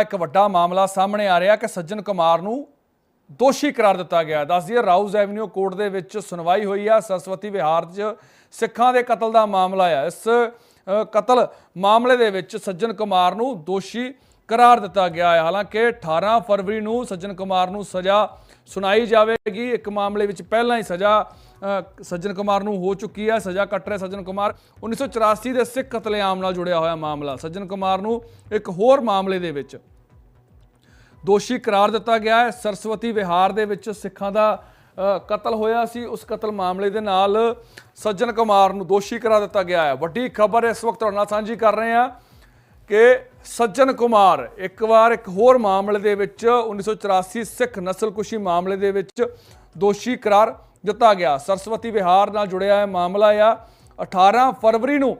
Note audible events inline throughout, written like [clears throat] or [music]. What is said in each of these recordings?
ਇੱਕ ਵੱਡਾ ਮਾਮਲਾ ਸਾਹਮਣੇ ਆ ਰਿਹਾ ਕਿ ਸੱਜਣ ਕੁਮਾਰ ਨੂੰ ਦੋਸ਼ੀ ਕਰਾਰ ਦਿੱਤਾ ਗਿਆ। ਦੱਸ ਦਈਏ ਰਾਉਜ਼ ਐਵਨਿਊ ਕੋਰਟ ਦੇ ਵਿੱਚ ਸੁਣਵਾਈ ਹੋਈ ਆ। ਸਰਸਵਤੀ ਵਿਹਾਰ 'ਚ ਸਿੱਖਾਂ ਦੇ ਕਤਲ ਦਾ ਮਾਮਲਾ ਆ। ਇਸ ਕਤਲ ਮਾਮਲੇ ਦੇ ਵਿੱਚ ਸੱਜਣ ਕੁਮਾਰ ਨੂੰ ਦੋਸ਼ੀ ਕਰਾਰ ਦਿੱਤਾ ਗਿਆ ਹੈ ਹਾਲਾਂਕਿ 18 ਫਰਵਰੀ ਨੂੰ ਸੱਜਣ ਕੁਮਾਰ ਨੂੰ ਸਜ਼ਾ ਸੁਣਾਈ ਜਾਵੇਗੀ। ਇੱਕ ਮਾਮਲੇ ਵਿੱਚ ਪਹਿਲਾਂ ਹੀ ਸਜ਼ਾ ਸੱਜਣ ਕੁਮਾਰ ਨੂੰ ਹੋ ਚੁੱਕੀ ਹੈ ਸਜ਼ਾ ਕੱਟ ਰਿਹਾ ਸੱਜਣ ਕੁਮਾਰ। 1984 ਦੇ ਸਿੱਖ ਕਤਲੇਆਮ ਨਾਲ ਜੁੜਿਆ ਹੋਇਆ ਮਾਮਲਾ। ਸੱਜਣ ਕੁਮਾਰ ਨੂੰ ਇੱਕ ਹੋਰ ਮਾਮਲੇ ਦੇ ਵਿੱਚ ਦੋਸ਼ੀ ਕਰਾਰ ਦਿੱਤਾ ਗਿਆ ਹੈ। ਸਰਸਵਤੀ ਵਿਹਾਰ ਦੇ ਵਿੱਚ ਸਿੱਖਾਂ ਦਾ ਕਤਲ ਹੋਇਆ ਸੀ। ਉਸ ਕਤਲ ਮਾਮਲੇ ਦੇ ਨਾਲ ਸੱਜਣ ਕੁਮਾਰ ਨੂੰ ਦੋਸ਼ੀ ਕਰਾ ਦਿੱਤਾ ਗਿਆ ਹੈ। ਵੱਡੀ ਖਬਰ ਇਸ ਵਕਤ ਤੁਹਾਡੇ ਨਾਲ ਸਾਂਝੀ ਕਰ ਰਹੇ ਹਾਂ ਕਿ ਸੱਜਣ ਕੁਮਾਰ ਇੱਕ ਵਾਰ ਇੱਕ ਹੋਰ ਮਾਮਲੇ ਦੇ ਵਿੱਚ 1984 ਸਿੱਖ ਨਸਲਕੁਸ਼ੀ ਮਾਮਲੇ ਦੇ ਵਿੱਚ ਦੋਸ਼ੀ ਕਰਾਰ ਦਿੱਤਾ ਗਿਆ। ਸਰਸਵਤੀ ਵਿਹਾਰ ਨਾਲ ਜੁੜਿਆ ਹੈ ਮਾਮਲਾ ਆ। 18 ਫਰਵਰੀ ਨੂੰ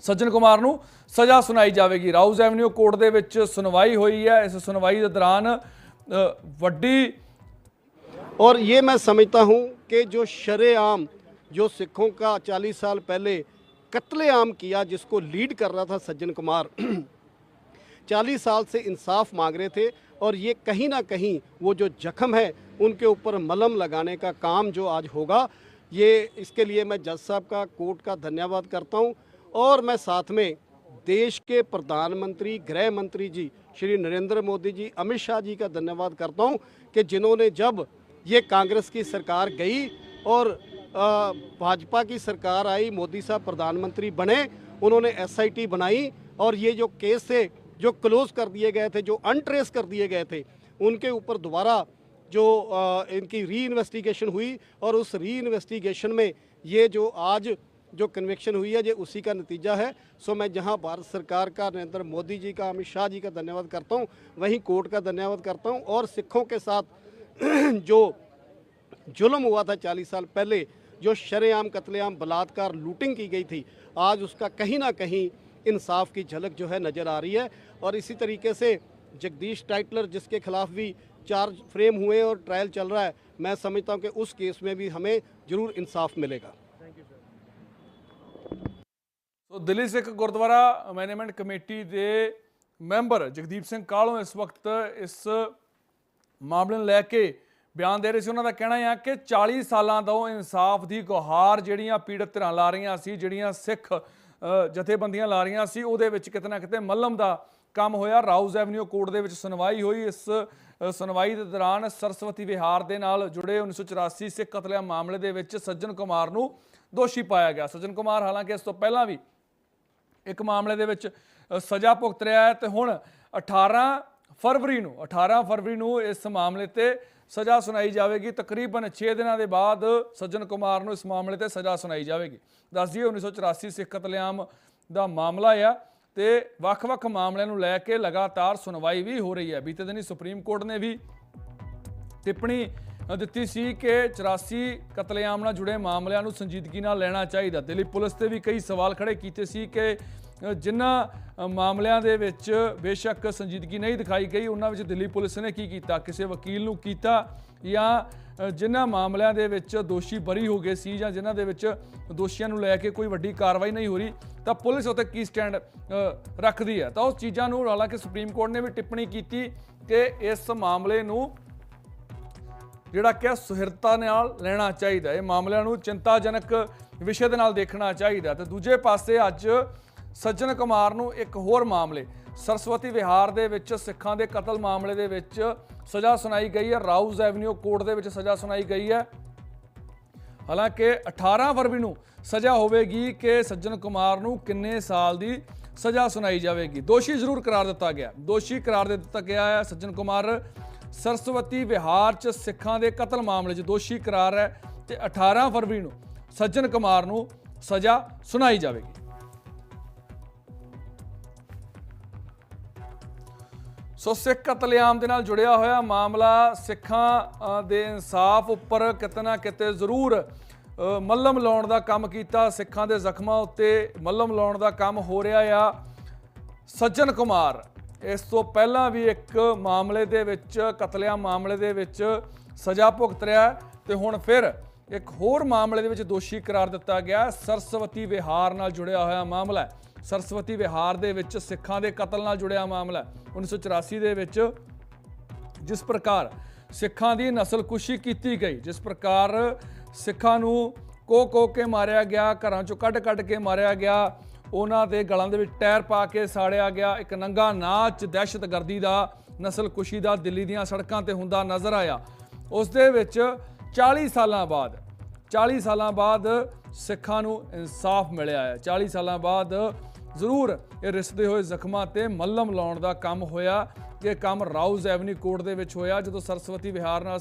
ਸੱਜਣ ਕੁਮਾਰ ਨੂੰ ਸਜ਼ਾ ਸੁਣਾਈ ਜਾਵੇਗੀ ਰਾਉਜ਼ ਐਵਨਿਊ ਕੋਰਟ ਦੇ ਵਿੱਚ ਸੁਣਵਾਈ ਹੋਈ ਹੈ ਇਸ ਸੁਣਵਾਈ ਦੇ ਦੌਰਾਨ ਅ, ਵੱਡੀ और ये मैं समझता हूँ कि जो शरेआम जो सिखों का 40 साल पहले कत्लेआम किया जिसको लीड कर रहा था सज्जन कुमार 40 साल से इंसाफ मांग रहे थे और ये कहीं ना कहीं वो जो जख्म है उनके ऊपर मलम लगाने का काम जो आज होगा ये इसके लिए मैं जज साहब का कोर्ट का धन्यवाद करता हूँ और मैं साथ में देश के प्रधानमंत्री गृह मंत्री जी श्री नरेंद्र मोदी जी अमित शाह जी का धन्यवाद करता हूँ कि जिन्होंने जब ये कांग्रेस की सरकार गई और भाजपा की सरकार आई मोदी साहब प्रधानमंत्री बने उन्होंने एसआईटी बनाई और ये जो केस थे जो क्लोज कर दिए गए थे जो अनट्रेस कर दिए गए थे उनके ऊपर दोबारा जो अ, इनकी री इन्वेस्टिगेशन हुई और उस री इन्वेस्टिगेशन में ये जो आज जो कन्वेक्शन हुई है, ये उसी का नतीजा है। सो मैं जहाँ भारत सरकार का नरेंद्र मोदी जी का, अमित शाह जी का धन्यवाद करता हूँ, वहीं कोर्ट का धन्यवाद करता हूँ। और सिखों के साथ [clears throat] जो जुल्म हुआ था चालीस साल पहले, जो शरेआम, कत्लेआम, बलात्कार, लूटिंग की गई थी, आज उसका कहीं ना कहीं इंसाफ की झलक जो है नज़र आ रही है। और इसी तरीके से जगदीश टाइटलर, जिसके खिलाफ भी चार्ज फ्रेम हुए और ट्रायल चल रहा है, मैं समझता हूँ कि उस केस में भी हमें ज़रूर इंसाफ मिलेगा। So Delhi Sikh Gurdwara management committee ਦੇ ਮੈਂਬਰ ਜਗਦੀਪ ਸਿੰਘ ਕਾਲੋਂ ਇਸ ਵਕਤ ਇਸ ਮਾਮਲੇ ਨੂੰ ਲੈ ਕੇ ਬਿਆਨ ਦੇ ਰਹੇ ਸੀ। ਉਹਨਾਂ ਦਾ ਕਹਿਣਾ ਹੈ ਕਿ 40 ਸਾਲਾਂ ਤੋਂ ਇਨਸਾਫ ਦੀ ਗੁਹਾਰ ਜਿਹੜੀਆਂ ਪੀੜਤ ਧਿਰਾਂ ਲਾ ਰਹੀਆਂ ਸੀ, ਜਿਹੜੀਆਂ ਸਿੱਖ ਜਥੇਬੰਦੀਆਂ ਲਾ ਰਹੀਆਂ ਸੀ, ਉਹਦੇ ਵਿੱਚ ਕਿਤੇ ਨਾ ਕਿਤੇ ਮੱਲਮ ਦਾ ਕੰਮ ਹੋਇਆ। ਰਾਉਜ਼ ਐਵਨਿਊ ਕੋਰਟ ਦੇ ਵਿੱਚ ਸੁਣਵਾਈ ਹੋਈ। ਇਸ ਸੁਣਵਾਈ ਦੇ ਦੌਰਾਨ ਸਰਸਵਤੀ ਵਿਹਾਰ ਦੇ ਨਾਲ ਜੁੜੇ 1984 ਸਿੱਖ ਕਤਲੇਆਮ ਮਾਮਲੇ ਦੇ ਵਿੱਚ ਸੱਜਣ ਕੁਮਾਰ ਨੂੰ ਦੋਸ਼ੀ ਪਾਇਆ ਗਿਆ। ਸੱਜਣ ਕੁਮਾਰ ਹਾਲਾਂਕਿ ਇਸ ਤੋਂ ਪਹਿਲਾਂ ਵੀ ਇੱਕ ਮਾਮਲੇ ਦੇ ਵਿੱਚ ਸਜ਼ਾ ਭੁਗਤ ਰਿਹਾ ਹੈ ਤੇ ਹੁਣ 18 ਫਰਵਰੀ ਨੂੰ 18 ਫਰਵਰੀ ਨੂੰ ਇਸ ਮਾਮਲੇ ਤੇ ਸਜ਼ਾ ਸੁਣਾਈ ਜਾਵੇਗੀ। ਤਕਰੀਬਨ 6 ਦਿਨਾਂ ਦੇ ਬਾਅਦ ਸੱਜਣ ਕੁਮਾਰ ਨੂੰ ਇਸ ਮਾਮਲੇ ਤੇ ਸਜ਼ਾ ਸੁਣਾਈ ਜਾਵੇਗੀ। ਦੱਸ ਦਈਏ 1984 ਸਿੱਖ ਕਤਲੇਆਮ ਦਾ ਮਾਮਲਾ ਆ ਤੇ ਵੱਖ-ਵੱਖ ਮਾਮਲਿਆਂ ਨੂੰ ਲੈ ਕੇ ਲਗਾਤਾਰ ਸੁਣਵਾਈ ਵੀ ਹੋ ਰਹੀ ਹੈ। ਬੀਤੇ ਦਿਨੀ ਸੁਪਰੀਮ ਕੋਰਟ ਨੇ ਵੀ ਟਿੱਪਣੀ ਦਿੱਤੀ ਸੀ ਕਿ 84 ਕਤਲੇਆਮ ਨਾਲ ਜੁੜੇ ਮਾਮਲਿਆਂ ਨੂੰ ਸੰਜੀਦਗੀ ਨਾਲ ਲੈਣਾ ਚਾਹੀਦਾ। ਦਿੱਲੀ ਪੁਲਿਸ ਤੇ ਵੀ ਕਈ ਸਵਾਲ ਖੜੇ ਕੀਤੇ ਸੀ ਕਿ ਜਿਨ੍ਹਾਂ ਮਾਮਲਿਆਂ ਦੇ ਵਿੱਚ ਬੇਸ਼ੱਕ ਸੰਜੀਦਗੀ ਨਹੀਂ ਦਿਖਾਈ ਗਈ, ਉਹਨਾਂ ਵਿੱਚ ਦਿੱਲੀ ਪੁਲਿਸ ਨੇ ਕੀ ਕੀਤਾ? ਕਿਸੇ ਵਕੀਲ ਨੂੰ ਕੀਤਾ ਜਾਂ ਜਿਨ੍ਹਾਂ ਮਾਮਲਿਆਂ ਦੇ ਵਿੱਚ ਦੋਸ਼ੀ ਬਰੀ ਹੋ ਗਏ ਸੀ ਜਾਂ ਜਿਨ੍ਹਾਂ ਦੇ ਵਿੱਚ ਦੋਸ਼ੀਆਂ ਨੂੰ ਲੈ ਕੇ ਕੋਈ ਵੱਡੀ ਕਾਰਵਾਈ ਨਹੀਂ ਹੋ ਰਹੀ, ਤਾਂ ਪੁਲਿਸ ਉੱਤੇ ਕੀ ਸਟੈਂਡ ਰੱਖਦੀ ਹੈ? ਤਾਂ ਉਸ ਚੀਜ਼ਾਂ ਨੂੰ ਹਾਲਾਂਕਿ ਸੁਪਰੀਮ ਕੋਰਟ ਨੇ ਵੀ ਟਿੱਪਣੀ ਕੀਤੀ ਕਿ ਇਸ ਮਾਮਲੇ ਨੂੰ ਜਿਹੜਾ ਕਿ ਸੁਹਿਰਤਾ ਨਾਲ ਲੈਣਾ ਚਾਹੀਦਾ ਇਹ ਮਾਮਲਿਆਂ ਨੂੰ ਚਿੰਤਾਜਨਕ ਵਿਸ਼ੇ ਦੇ ਨਾਲ ਦੇਖਣਾ ਚਾਹੀਦਾ ਤੇ ਦੂਜੇ ਪਾਸੇ ਅੱਜ ਸੱਜਣ ਕੁਮਾਰ ਨੂੰ ਇੱਕ ਹੋਰ ਮਾਮਲੇ, ਸਰਸਵਤੀ ਵਿਹਾਰ ਦੇ ਵਿੱਚ ਸਿੱਖਾਂ ਦੇ ਕਤਲ ਮਾਮਲੇ ਦੇ ਵਿੱਚ ਸਜ਼ਾ ਸੁਣਾਈ ਗਈ ਹੈ। ਰਾਊਜ਼ ਐਵਨਿਊ ਕੋਰਟ ਦੇ ਵਿੱਚ ਸਜ਼ਾ ਸੁਣਾਈ ਗਈ ਹੈ। ਹਾਲਾਂਕਿ 18 ਫਰਵਰੀ ਨੂੰ ਸਜ਼ਾ ਹੋਵੇਗੀ ਕਿ ਸੱਜਣ ਕੁਮਾਰ ਨੂੰ ਕਿੰਨੇ ਸਾਲ ਦੀ ਸਜ਼ਾ ਸੁਣਾਈ ਜਾਵੇਗੀ। ਦੋਸ਼ੀ ਜ਼ਰੂਰ ਕਰਾਰ ਦਿੱਤਾ ਗਿਆ। ਦੋਸ਼ੀ ਕਰਾਰ ਦੇ ਦਿੱਤਾ ਗਿਆ ਹੈ। ਸੱਜਣ ਕੁਮਾਰ ਸਰਸਵਤੀ ਵਿਹਾਰ 'ਚ ਸਿੱਖਾਂ ਦੇ ਕਤਲ ਮਾਮਲੇ 'ਚ ਦੋਸ਼ੀ ਕਰਾਰ ਹੈ ਤੇ 18 ਫਰਵਰੀ ਨੂੰ ਸੱਜਣ ਕੁਮਾਰ ਨੂੰ ਸਜ਼ਾ ਸੁਣਾਈ ਜਾਵੇਗੀ। ਸੋ ਸਿੱਖ ਕਤਲੇਆਮ ਦੇ ਨਾਲ ਜੁੜਿਆ ਹੋਇਆ ਮਾਮਲਾ ਸਿੱਖਾਂ ਦੇ ਇਨਸਾਫ ਉੱਪਰ ਕਿਤੇ ਨਾ ਕਿਤੇ ਜ਼ਰੂਰ ਮੱਲਮ ਲਾਉਣ ਦਾ ਕੰਮ ਕੀਤਾ। ਸਿੱਖਾਂ ਦੇ ਜ਼ਖਮਾਂ ਉੱਤੇ ਮੱਲਮ ਲਾਉਣ ਦਾ ਕੰਮ ਹੋ ਰਿਹਾ ਆ। ਸੱਜਣ ਕੁਮਾਰ ਇਸ ਤੋਂ ਪਹਿਲਾਂ ਵੀ ਇੱਕ ਮਾਮਲੇ ਦੇ ਵਿੱਚ, ਕਤਲੇਆਮ ਮਾਮਲੇ ਦੇ ਵਿੱਚ ਸਜ਼ਾ ਭੁਗਤ ਰਿਹਾ ਹੈ ਤੇ ਹੁਣ ਫਿਰ ਇੱਕ ਹੋਰ ਮਾਮਲੇ ਦੇ ਵਿੱਚ ਦੋਸ਼ੀ ਕਰਾਰ ਦਿੱਤਾ ਗਿਆ ਸਰਸਵਤੀ ਵਿਹਾਰ ਨਾਲ ਜੁੜਿਆ ਹੋਇਆ ਮਾਮਲਾ ਹੈ। ਸਰਸਵਤੀ ਵਿਹਾਰ ਦੇ ਵਿੱਚ ਸਿੱਖਾਂ ਦੇ ਕਤਲ ਨਾਲ ਜੁੜਿਆ ਮਾਮਲਾ ਹੈ। 1984 ਦੇ ਵਿੱਚ ਜਿਸ ਪ੍ਰਕਾਰ ਸਿੱਖਾਂ ਦੀ ਨਸਲਕੁਸ਼ੀ ਕੀਤੀ ਗਈ, ਜਿਸ ਪ੍ਰਕਾਰ ਸਿੱਖਾਂ ਨੂੰ ਕੋ ਕੋ ਕੇ ਮਾਰਿਆ ਗਿਆ, ਘਰਾਂ ਚੋਂ ਕੱਢ ਕੱਢ ਕੇ ਮਾਰਿਆ ਗਿਆ ਉਹਨਾਂ ਦੇ ਗਲਾਂ ਦੇ ਵਿੱਚ ਟਾਇਰ ਪਾ ਕੇ ਸਾੜਿਆ ਗਿਆ। ਇੱਕ ਨੰਗਾ ਨਾਚ ਦਹਿਸ਼ਤਗਰਦੀ ਦਾ ਨਸਲਕੁਸ਼ੀ ਦਾ ਦਿੱਲੀ ਦੀਆਂ ਸੜਕਾਂ ਤੇ ਹੁੰਦਾ ਨਜ਼ਰ ਆਇਆ। ਉਸ ਦੇ ਵਿੱਚ 40 ਸਾਲਾਂ ਬਾਅਦ 40 ਸਾਲਾਂ ਬਾਅਦ ਸਿੱਖਾਂ ਨੂੰ ਇਨਸਾਫ ਮਿਲਿਆ ਹੈ। 40 ਸਾਲਾਂ ਬਾਅਦ ਜ਼ਰੂਰ ਇਹ ਰਿਸਦੇ ਹੋਏ ਜ਼ਖਮਾਂ ਤੇ ਮੱਲਮ ਲਾਉਣ ਦਾ ਕੰਮ ਹੋਇਆ। ਇਹ ਕੰਮ ਰਾਉਜ਼ ਐਵਨਿਊ ਕੋਰਟ ਦੇ ਵਿੱਚ ਹੋਇਆ ਜਦੋਂ ਸਰਸਵਤੀ ਵਿਹਾਰ ਨਾਲ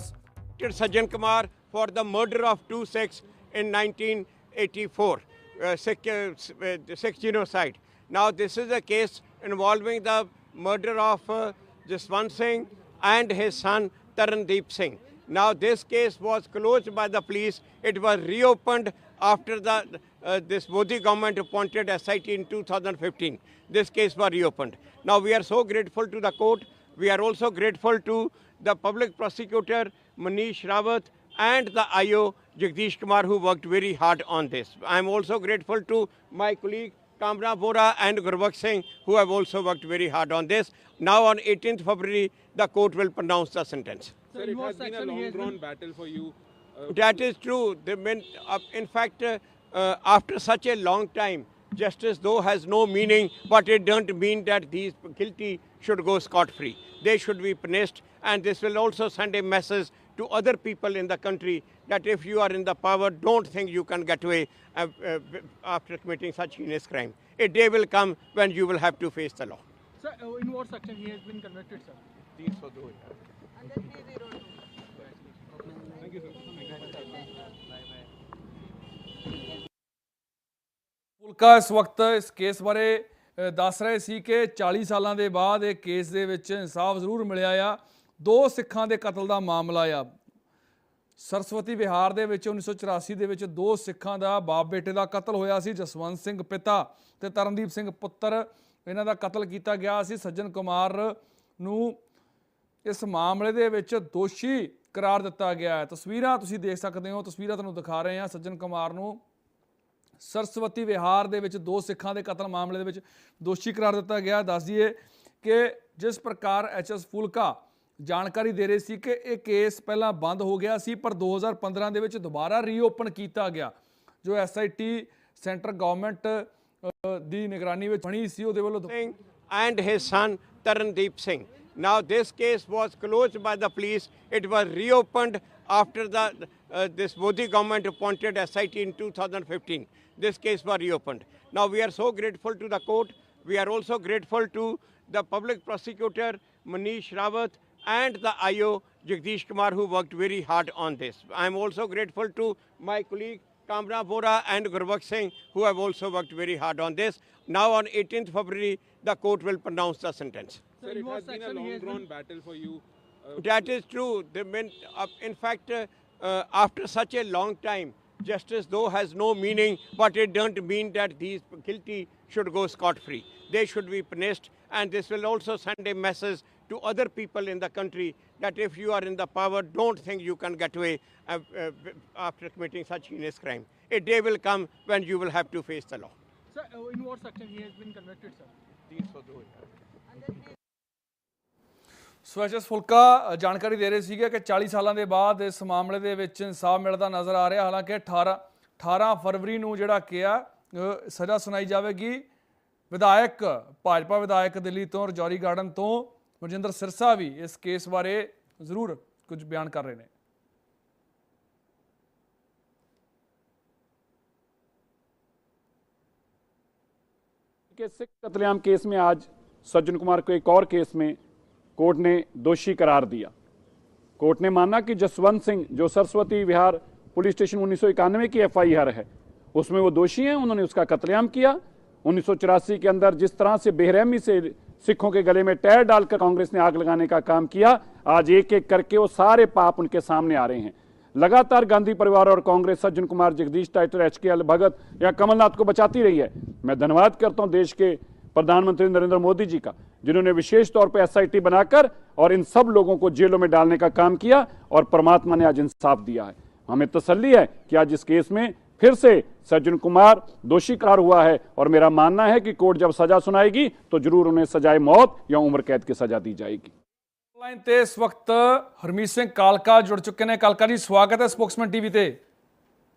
convicted Sajjan Kumar for the murder of two Sikhs in 1984, uh, Sikh, uh, uh. Now, this is a case involving the murder of uh, Jaswant Singh and his son Tarandeep Singh. Now, this case was closed by the police. It was reopened after the uh, this Modi government appointed SIT in 2015. This case was reopened. Now, we are so grateful to the court. We are also grateful to the public prosecutor Manish Rawat and the IO Jagdish Kumar who worked very hard on this. I am also grateful to my colleague Kamra Bora and Gurbakh Singh who have also worked very hard on this. Now on 18th February the court will pronounce the sentence. Sir, it has been a long drawn battle for you. Uh, That is true. The men, uh, in fact, uh, uh, after such a long time, justice though has no meaning, but it doesn't mean that these guilty should go scot free. They should be punished, and this will also send a message to other people in the country that if you are in the power, don't think you can get away uh, uh, after committing such heinous crime. A day will come when you will have to face the law. sir, uh, in what section he has been convicted, sir? ਫੁਲਕਾ ਇਸ ਵਕਤ ਇਸ case ਬਾਰੇ ਦੱਸ ਰਹੇ ਸੀ ਕਿ 40 ਸਾਲਾਂ ਦੇ ਬਾਅਦ ਇਹ ਕੇਸ ਦੇ ਵਿੱਚ ਇਨਸਾਫ ਜ਼ਰੂਰ ਮਿਲਿਆ ਆ ਦੋ ਸਿੱਖਾਂ ਦੇ ਕਤਲ ਦਾ ਮਾਮਲਾ ਆ। ਸਰਸਵਤੀ ਵਿਹਾਰ ਦੇ ਵਿੱਚ 1984 ਦੇ ਵਿੱਚ ਦੋ ਸਿੱਖਾਂ ਦਾ ਬਾਪ ਬੇਟੇ ਦਾ ਕਤਲ ਹੋਇਆ ਸੀ, ਜਸਵੰਤ ਸਿੰਘ ਪਿਤਾ ਤੇ ਤਰਨਦੀਪ ਸਿੰਘ ਪੁੱਤਰ। ਇਹਨਾਂ ਦਾ ਕਤਲ ਕੀਤਾ ਗਿਆ ਸੀ। ਸੱਜਣ ਕੁਮਾਰ ਨੂੰ ਇਸ ਮਾਮਲੇ ਦੇ ਵਿੱਚ ਦੋਸ਼ੀ ਕਰਾਰ ਦਿੱਤਾ ਗਿਆ ਹੈ। ਤਸਵੀਰਾਂ ਤੁਸੀਂ ਦੇਖ ਸਕਦੇ ਹੋ। ਤਸਵੀਰਾਂ ਤੁਹਾਨੂੰ ਦਿਖਾ ਰਹੇ ਹਾਂ। ਸੱਜਣ ਕੁਮਾਰ ਨੂੰ ਸਰਸਵਤੀ ਵਿਹਾਰ ਦੇ ਵਿੱਚ ਦੋ ਸਿੱਖਾਂ ਦੇ ਕਤਲ ਮਾਮਲੇ ਦੇ ਵਿੱਚ ਦੋਸ਼ੀ ਕਰਾਰ ਦਿੱਤਾ ਗਿਆ। ਦੱਸ ਦਈਏ ਕਿ ਜਿਸ ਪ੍ਰਕਾਰ ਐਚਐਸ ਫੁਲਕਾ ਜਾਣਕਾਰੀ ਦੇ ਰਹੇ ਸੀ ਕਿ ਇਹ ਕੇਸ ਪਹਿਲਾਂ ਬੰਦ ਹੋ ਗਿਆ ਸੀ ਪਰ 2015 ਦੇ ਵਿੱਚ ਦੁਬਾਰਾ ਰੀਓਪਨ ਕੀਤਾ ਗਿਆ ਜੋ ਐਸਆਈਟੀ ਸੈਂਟਰ ਗਵਰਨਮੈਂਟ ਦੀ ਨਿਗਰਾਨੀ ਵਿੱਚ ਬਣੀ ਸੀ ਉਹਦੇ ਵੱਲੋਂ Singh and his son Tarandeep Singh. Now this case was closed by the police. It was reopened after the uh, this Modi government appointed SIT in 2015. This case was reopened. Now we are so grateful to the court. We are also grateful to the public prosecutor Manish Rawat and the IO Jagdish Kumar who worked very hard on this. I am also grateful to my colleague Kamra Bora and Gurbakh Singh who have also worked very hard on this. Now on 18th February the court will pronounce the sentence. Sir, Sir, it has been a long has drawn been- battle for you. Uh, That is true. The men, uh, in fact, uh, uh, after such a long time, justice though has no meaning, but it doesn't mean that these guilty should go scot free. They should be punished, and this will also send a message to other people in the country that if you are in the power, don't think you can get away uh, uh, after committing such heinous crime. A day will come when you will have to face the law. Sir, uh, in what section he has been convicted, sir? ਸਵੈਚਸ ਫੁਲਕਾ ਅ, ਜਾਣਕਾਰੀ ਦੇ ਰਹੇ ਸੀਗੇ ਕਿ 40 ਸਾਲਾਂ ਦੇ ਬਾਅਦ ਇਸ ਮਾਮਲੇ ਦੇ ਵਿੱਚ ਇਨਸਾਫ ਮਿਲਦਾ ਨਜ਼ਰ ਆ ਰਿਹਾ ਹਾਲਾਂਕਿ 18 18 ਫਰਵਰੀ ਨੂੰ ਜਿਹੜਾ ਕਿਹਾ ਸਜ਼ਾ ਸੁਣਾਈ ਜਾਵੇਗੀ ਵਿਧਾਇਕ ਭਾਜਪਾ ਵਿਧਾਇਕ ਦਿੱਲੀ ਤੋਂ ਰਜੌਰੀ ਗਾਰਡਨ ਤੋਂ ਮਨਜਿੰਦਰ ਸਿਰਸਾ ਵੀ ਇਸ ਕੇਸ ਬਾਰੇ ਜ਼ਰੂਰ ਕੁਝ ਬਿਆਨ ਕਰ ਰਹੇ ਨੇ के सिख कतलेआम केस में आज सज्जन कुमार को एक और केस में कोर्ट ने दोषी करार दिया कोर्ट ने माना कि जसवंत सिंह जो सरस्वती विहार पुलिस स्टेशन उन्नीस की एफआईआर है उसमें वो दोषी हैं उन्होंने उसका कत्लेआम किया उन्नीस के अंदर जिस तरह से बेरहमी से सिखों के गले में टैर डालकर कांग्रेस ने आग लगाने का काम किया। आज एक एक करके वो सारे पाप उनके सामने आ रहे हैं। लगातार गांधी परिवार और Congress Sajjan Kumar, Jagdish Tytler H K L Bhagat या कमलनाथ को बचाती रही है। मैं धन्यवाद करता हूँ देश के प्रधानमंत्री नरेंद्र मोदी जी का, जिन्होंने विशेष तौर पर एसआईटी बनाकर और इन सब लोगों को जेलों में डालने का काम किया और परमात्मा ने आज इंसाफ दिया है। हमें तसल्ली है कि आज इस केस में फिर से सज्जन कुमार दोषी करार हुआ है और मेरा मानना है कि कोर्ट जब सजा सुनाएगी तो जरूर उन्हें सजाए मौत या उम्र कैद की सजा दी जाएगी ਲਾਈਨ ਤੇ ਇਸ ਵਕਤ ਹਰਮੀਤ ਸਿੰਘ ਕਾਲਕਾ ਜੁੜ ਚੁੱਕੇ ਨੇ ਕਾਲਕਾ ਜੀ ਸਵਾਗਤ ਹੈ ਸਪੋਕਸਮੈਨ ਟੀਵੀ ਤੇ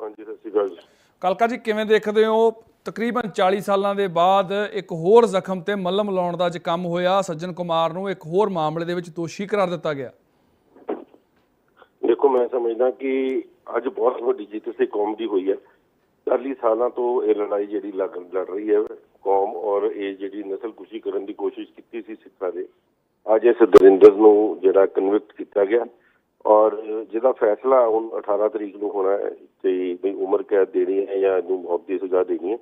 ਹਾਂਜੀ ਸਤਿ ਸ਼੍ਰੀ ਅਕਾਲ ਜੀ ਕਾਲਕਾ ਜੀ ਕਿਵੇਂ ਦੇਖਦੇ ਹੋ ਤਕਰੀਬਨ 40 ਸਾਲਾਂ ਦੇ ਬਾਅਦ ਇੱਕ ਹੋਰ ਜ਼ਖਮ ਤੇ ਮੱਲਮ ਲਾਉਣ ਦਾ ਅੱਜ ਕੰਮ ਹੋਇਆ ਸੱਜਣ ਕੁਮਾਰ ਨੂੰ ਇੱਕ ਹੋਰ ਮਾਮਲੇ ਦੇ ਵਿੱਚ ਦੋਸ਼ੀ ਕਰਾਰ ਦਿੱਤਾ ਗਿਆ ਦੇਖੋ ਮੈਂ ਸਮਝਦਾ ਕਿ ਅੱਜ ਬਹੁਤ ਵੱਡੀ ਜਿੱਤ ਸੇ ਕੌਮ ਦੀ ਹੋਈ ਹੈ 40 ਸਾਲਾਂ ਤੋਂ ਇਹ ਲੜਾਈ ਜਿਹੜੀ ਲੜ ਰਹੀ ਹੈ, ਕੌਮ ਔਰ ਇਹ ਜਿਹੜੀ ਨਸਲਕੁਸ਼ੀ ਕਰਨ ਦੀ ਕੋਸ਼ਿਸ਼ ਕੀਤੀ ਸੀ ਸਿੱਖਾਂ ਦੇ ਅੱਜ ਇਸ ਦਰਿੰਦਰ ਨੂੰ ਜਿਹੜਾ ਕਨਵਿਕਟ ਕੀਤਾ ਗਿਆ ਔਰ ਜਿਹਦਾ ਫੈਸਲਾ ਹੁਣ 18 ਤਰੀਕ ਨੂੰ ਹੋਣਾ ਹੈ, ਤੇ ਵੀ ਉਮਰ ਕੈਦ ਦੇਣੀ ਹੈ ਜਾਂ ਇਹਨੂੰ ਮੌਤ ਦੀ ਸਜ਼ਾ ਦੇਣੀ ਹੈ,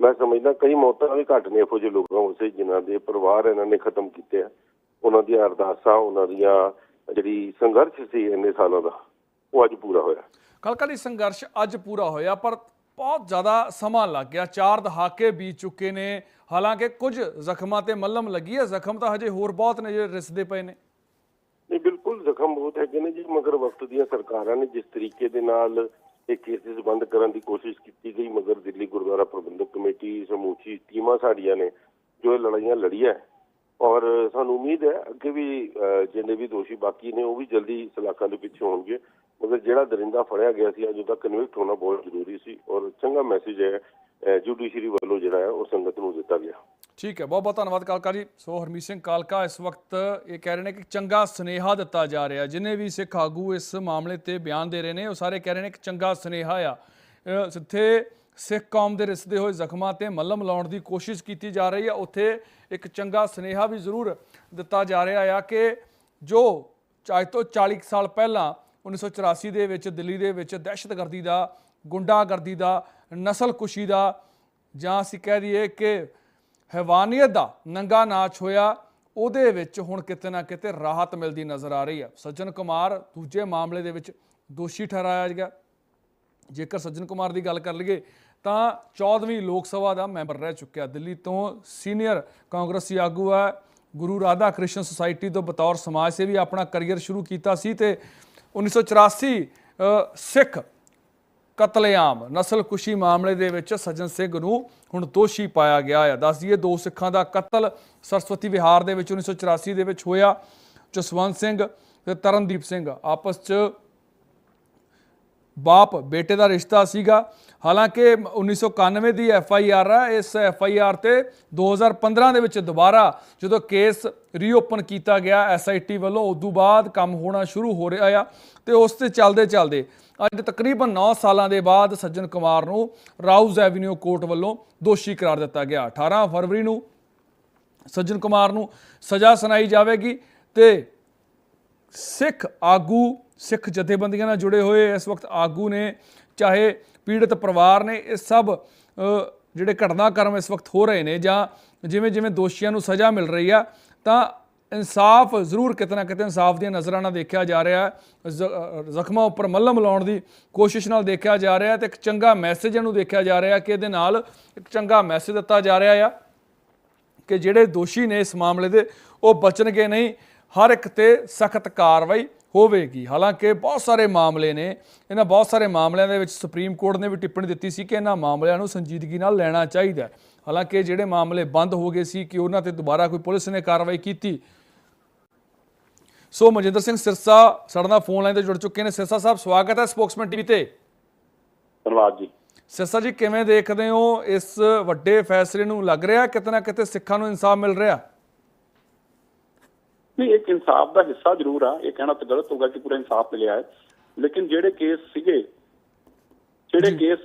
ਮੈਂ ਸਮਝਦਾ ਕਈ ਮੌਤਾਂ ਵੀ ਘੱਟ ਨੇ ਇਹੋ ਜਿਹੇ ਲੋਕਾਂ ਉਸੇ ਜਿਨ੍ਹਾਂ ਦੇ ਪਰਿਵਾਰ ਇਹਨਾਂ ਨੇ ਖਤਮ ਕੀਤੇ ਆ, ਉਹਨਾਂ ਦੀਆਂ ਅਰਦਾਸਾਂ, ਉਹਨਾਂ ਦੀਆਂ ਜਿਹੜੀ ਸੰਘਰਸ਼ ਸੀ ਇੰਨੇ ਸਾਲਾਂ ਦਾ, ਉਹ ਅੱਜ ਪੂਰਾ ਹੋਇਆ। ਕਾਲਕਾ ਇਹ ਸੰਘਰਸ਼ ਅੱਜ ਪੂਰਾ ਹੋਇਆ, ਪਰ ਬਹੁਤ ਜ਼ਿਆਦਾ ਸਮਾਂ ਲੱਗ ਗਿਆ। ਚਾਰ ਦਹਾਕੇ ਬੀਤ ਚੁੱਕੇ ਨੇ। ਹਾਲਾਂਕਿ ਕੁਝ ਜ਼ਖਮਾਂ ਤੇ ਮੱਲਮ ਲੱਗੀ ਹੈ। ਜ਼ਖਮ ਤਾਂ ਹਜੇ ਹੋਰ ਬਹੁਤ ਨੇ ਜਿਹੜੇ ਰਿਸਦੇ ਪਏ ਨੇ। ਨਹੀਂ ਬਿਲਕੁਲ ਜ਼ਖਮ ਬਹੁਤ ਹੈਗੇ ਨੇ ਜੀ ਮਗਰ ਵਕਤ ਦੀਆਂ ਸਰਕਾਰਾਂ ਨੇ ਜਿਸ ਤਰੀਕੇ ਦੇ ਨਾਲ ਇਹ ਕੇਸਿਸ ਬੰਦ ਕਰਨ ਦੀ ਕੋਸ਼ਿਸ਼ ਕੀਤੀ ਗਈ ਮਗਰ ਦਿੱਲੀ ਗੁਰਦੁਆਰਾ ਪ੍ਰਬੰਧਕ ਕਮੇਟੀ ਸਮੂਚੀ ਟੀਮਾਂ ਸਾਡੀਆਂ ਨੇ ਜੋ ਇਹ ਲੜਾਈਆਂ ਲੜੀਆਂ ਔਰ ਸਾਨੂੰ ਉਮੀਦ ਹੈ ਅੱਗੇ ਵੀ ਅਹ, ਜਿੰਨੇ ਵੀ ਦੋਸ਼ੀ ਬਾਕੀ ਨੇ ਉਹ ਵੀ ਜਲਦੀ ਸਲਾਖਾਂ ਦੇ ਪਿੱਛੇ ਹੋਣਗੇ। ਮਤਲਬ ਜਿਹੜਾ ਦਰਿੰਦਾ ਫੜਿਆ ਗਿਆ ਸੀ, ਅੱਜ ਉਹਦਾ ਕਨਵਿਕਟ ਹੋਣਾ ਬਹੁਤ ਜ਼ਰੂਰੀ ਸੀ ਔਰ ਚੰਗਾ ਮੈਸੇਜ ਹੈ ਜੁਡੀਸ਼ਰੀ ਵੱਲੋਂ ਜਿਹੜਾ ਹੈ ਉਹ ਸੰਗਤ ਨੂੰ ਦਿੱਤਾ ਗਿਆ। ਠੀਕ ਹੈ ਬਹੁਤ ਬਹੁਤ ਧੰਨਵਾਦ ਕਾਲਕਾ ਜੀ। ਸੋ ਹਰਮੀਤ ਸਿੰਘ ਕਾਲਕਾ, ਇਸ ਵਕਤ ਇਹ ਕਹਿ ਰਹੇ ਨੇ ਕਿ ਚੰਗਾ ਸੁਨੇਹਾ ਦਿੱਤਾ ਜਾ ਰਿਹਾ। ਜਿਨੇ ਵੀ ਸਿੱਖ ਆਗੂ ਇਸ ਮਾਮਲੇ ਤੇ ਬਿਆਨ ਦੇ ਰਹੇ ਨੇ, ਉਹ ਸਾਰੇ ਕਹਿ ਰਹੇ ਨੇ ਕਿ ਚੰਗਾ ਸੁਨੇਹਾ ਆ। ਜਿੱਥੇ ਸਿੱਖ ਕੌਮ ਦੇ ਰਿਸਦੇ ਹੋਏ ਜ਼ਖਮਾਂ ਤੇ ਮੱਲਮ ਲਾਉਣ ਦੀ ਕੋਸ਼ਿਸ਼ ਕੀਤੀ ਜਾ ਰਹੀ ਹੈ ਉੱਥੇ ਇੱਕ ਚੰਗਾ ਸੁਨੇਹਾ ਵੀ ਜ਼ਰੂਰ ਦਿੱਤਾ ਜਾ ਰਿਹਾ ਆ ਕਿ ਜੋ ਅੱਜ ਤੋਂ 40 ਕੁ ਸਾਲ ਪਹਿਲਾਂ 1984 ਦੇ ਵਿੱਚ ਦਿੱਲੀ ਦੇ ਵਿੱਚ ਦਹਿਸ਼ਤਗਰਦੀ ਦਾ, ਗੁੰਡਾਗਰਦੀ ਦਾ, ਨਸਲਕੁਸ਼ੀ ਦਾ ਜਾਂ ਅਸੀਂ ਕਹਿ ਦਈਏ ਕਿ ਹੈਵਾਨੀਅਤ ਦਾ ਨੰਗਾ ਨਾਚ ਹੋਇਆ, ਉਹਦੇ ਵਿੱਚ ਹੁਣ ਕਿਤੇ ਨਾ ਕਿਤੇ ਰਾਹਤ ਮਿਲਦੀ ਨਜ਼ਰ ਆ ਰਹੀ ਹੈ। ਸੱਜਣ ਕੁਮਾਰ ਦੂਜੇ ਮਾਮਲੇ ਦੇ ਵਿੱਚ ਦੋਸ਼ੀ ਠਹਿਰਾਇਆ ਗਿਆ। ਜੇਕਰ ਸੱਜਣ ਕੁਮਾਰ ਦੀ ਗੱਲ ਕਰ ਲਈਏ, ਤਾਂ 14ਵੀਂ ਲੋਕ ਸਭਾ ਦਾ ਮੈਂਬਰ ਰਹਿ ਚੁੱਕਿਆ। ਦਿੱਲੀ ਤੋਂ ਸੀਨੀਅਰ ਕਾਂਗਰਸੀ ਆਗੂ ਹੈ ਗੁਰੂ ਰਾਧਾ ਕ੍ਰਿਸ਼ਨ ਸੁਸਾਇਟੀ ਤੋਂ ਬਤੌਰ ਸਮਾਜ ਸੇਵੀ, ਆਪਣਾ ਕੈਰੀਅਰ ਸ਼ੁਰੂ ਕੀਤਾ ਸੀ ਤੇ 1984 ਅ, ਸਿੱਖ ਕਤਲੇਆਮ ਨਸਲਕੁਸ਼ੀ ਮਾਮਲੇ ਦੇ ਵਿੱਚ ਸੱਜਣ ਸਿੰਘ ਨੂੰ ਹੁਣ ਦੋਸ਼ੀ ਪਾਇਆ ਗਿਆ ਹੈ ਦੱਸ ਦਈਏ ਦੋ ਸਿੱਖਾਂ ਦਾ ਕਤਲ ਸਰਸਵਤੀ ਵਿਹਾਰ ਦੇ ਵਿੱਚ 1984 ਦੇ ਵਿੱਚ ਹੋਇਆ। ਜਸਵੰਤ ਸਿੰਘ ਤੇ ਤਰਨਦੀਪ ਸਿੰਘ ਆਪਸ 'ਚ ਬਾਪ, ਬੇਟੇ ਦਾ ਰਿਸ਼ਤਾ ਸੀਗਾ। ਹਾਲਾਂਕਿ 1991 ਦੀ ਐਫ ਆਈ ਆਰ ਆ, ਇਸ ਐਫ ਆਈ ਆਰ ਤੇ 2015 ਦੇ ਵਿੱਚ ਦੁਬਾਰਾ ਜਦੋਂ ਕੇਸ ਰੀਓਪਨ ਕੀਤਾ ਗਿਆ ਐਸ ਆਈ ਟੀ ਵੱਲੋਂ, ਉਦੋਂ ਬਾਅਦ ਕੰਮ ਹੋਣਾ ਸ਼ੁਰੂ ਹੋ ਰਿਹਾ ਆ ਤੇ ਉਸ ਤੇ ਚੱਲਦੇ ਚੱਲਦੇ ਅੱਜ ਤਕਰੀਬਨ 9 ਸਾਲਾਂ ਦੇ ਬਾਅਦ ਸੱਜਣ ਕੁਮਾਰ ਨੂੰ ਰਾਉਜ਼ ਐਵਨਿਊ ਕੋਰਟ ਵੱਲੋਂ ਦੋਸ਼ੀ ਕਰਾਰ ਦਿੱਤਾ ਗਿਆ। 18 ਫਰਵਰੀ ਨੂੰ ਸੱਜਣ ਕੁਮਾਰ ਨੂੰ ਸਜ਼ਾ ਸੁਣਾਈ ਜਾਵੇਗੀ ਤੇ ਸਿੱਖ ਆਗੂ ਸਿੱਖ ਜਥੇਬੰਦੀਆਂ ਨਾਲ ਜੁੜੇ ਹੋਏ ਇਸ ਵਕਤ ਆਗੂ ਨੇ, ਚਾਹੇ ਪੀੜਤ ਪਰਿਵਾਰ ਨੇ, ਇਹ ਸਭ ਜਿਹੜੇ ਘਟਨਾਕ੍ਰਮ ਇਸ ਵਕਤ ਹੋ ਰਹੇ ਨੇ ਜਾਂ ਜਿਵੇਂ ਜਿਵੇਂ ਦੋਸ਼ੀਆਂ ਨੂੰ ਸਜ਼ਾ ਮਿਲ ਰਹੀ ਆ, ਤਾਂ ਇਨਸਾਫ ਜ਼ਰੂਰ ਕਿਤੇ ਨਾ ਕਿਤੇ ਇਨਸਾਫ ਦੀਆਂ ਨਜ਼ਰਾਂ ਨਾਲ ਦੇਖਿਆ ਜਾ ਰਿਹਾ ਜ਼- ਜ਼ਖਮਾਂ ਉੱਪਰ ਮੱਲਮ ਲਾਉਣ ਦੀ ਕੋਸ਼ਿਸ਼ ਨਾਲ ਦੇਖਿਆ ਜਾ ਰਿਹਾ ਹੈ ਤੇ ਇੱਕ ਚੰਗਾ ਮੈਸੇਜ ਇਹਨੂੰ ਦੇਖਿਆ ਜਾ ਰਿਹਾ ਕਿ ਇਹਦੇ ਨਾਲ ਇੱਕ ਚੰਗਾ ਮੈਸੇਜ ਦਿੱਤਾ ਜਾ ਰਿਹਾ ਆ ਕਿ ਜਿਹੜੇ ਦੋਸ਼ੀ ਨੇ ਇਸ ਮਾਮਲੇ ਦੇ, ਉਹ ਬਚਣਗੇ ਨਹੀਂ। ਹਰ ਇੱਕ ਤੇ ਸਖਤ ਕਾਰਵਾਈ ਹੋਵੇਗੀ। ਹਾਲਾਂਕਿ ਬਹੁਤ ਸਾਰੇ ਮਾਮਲੇ ਨੇ। ਇਹਨਾਂ ਬਹੁਤ ਸਾਰੇ ਮਾਮਲਿਆਂ ਦੇ ਵਿੱਚ ਸੁਪਰੀਮ ਕੋਰਟ ਨੇ ਵੀ ਟਿੱਪਣੀ ਦਿੱਤੀ ਸੀ ਕਿ ਇਹਨਾਂ ਮਾਮਲਿਆਂ ਨੂੰ ਸੰਜੀਦਗੀ ਨਾਲ ਲੈਣਾ ਚਾਹੀਦਾ। ਹਾਲਾਂਕਿ ਜਿਹੜੇ ਮਾਮਲੇ ਬੰਦ ਹੋ ਗਏ ਸੀ ਕਿ ਉਹਨਾਂ ਤੇ ਦੁਬਾਰਾ ਕੋਈ ਪੁਲਿਸ ਨੇ ਕਾਰਵਾਈ ਕੀਤੀ। ਸੋ ਮਨਜਿੰਦਰ ਸਿੰਘ ਸਿਰਸਾ ਸਾਡੇ ਨਾਲ ਫੋਨ ਲਾਈਨ ਤੇ ਜੁੜ ਚੁੱਕੇ ਨੇ। ਸਿਰਸਾ ਸਾਹਿਬ ਸਵਾਗਤ ਹੈ ਸਪੋਕਸਮੈਨ ਟੀਵੀ ਤੇ। ਧੰਨਵਾਦ ਜੀ। ਸਿਰਸਾ ਜੀ ਕਿਵੇਂ ਦੇਖਦੇ ਹੋ? ਇਸ ਵੱਡੇ ਫੈਸਲੇ ਨੂੰ ਲੱਗ ਰਿਹਾ ਕਿਤੇ ਨਾ ਕਿਤੇ ਸਿੱਖਾਂ ਨੂੰ ਇਨਸਾਫ ਮਿਲ ਰਿਹਾ? ਨਹੀਂ ਇੱਕ ਇਨਸਾਫ ਦਾ ਹਿੱਸਾ ਜ਼ਰੂਰ ਆ ਇਹ ਕਹਿਣਾ ਤਾਂ ਗਲਤ ਹੋਗਾ ਕਿ ਪੂਰਾ ਇਨਸਾਫ ਮਿਲਿਆ ਹੈ ਲੇਕਿਨ ਜਿਹੜੇ ਕੇਸ ਸੀਗੇ ਜਿਹੜੇ case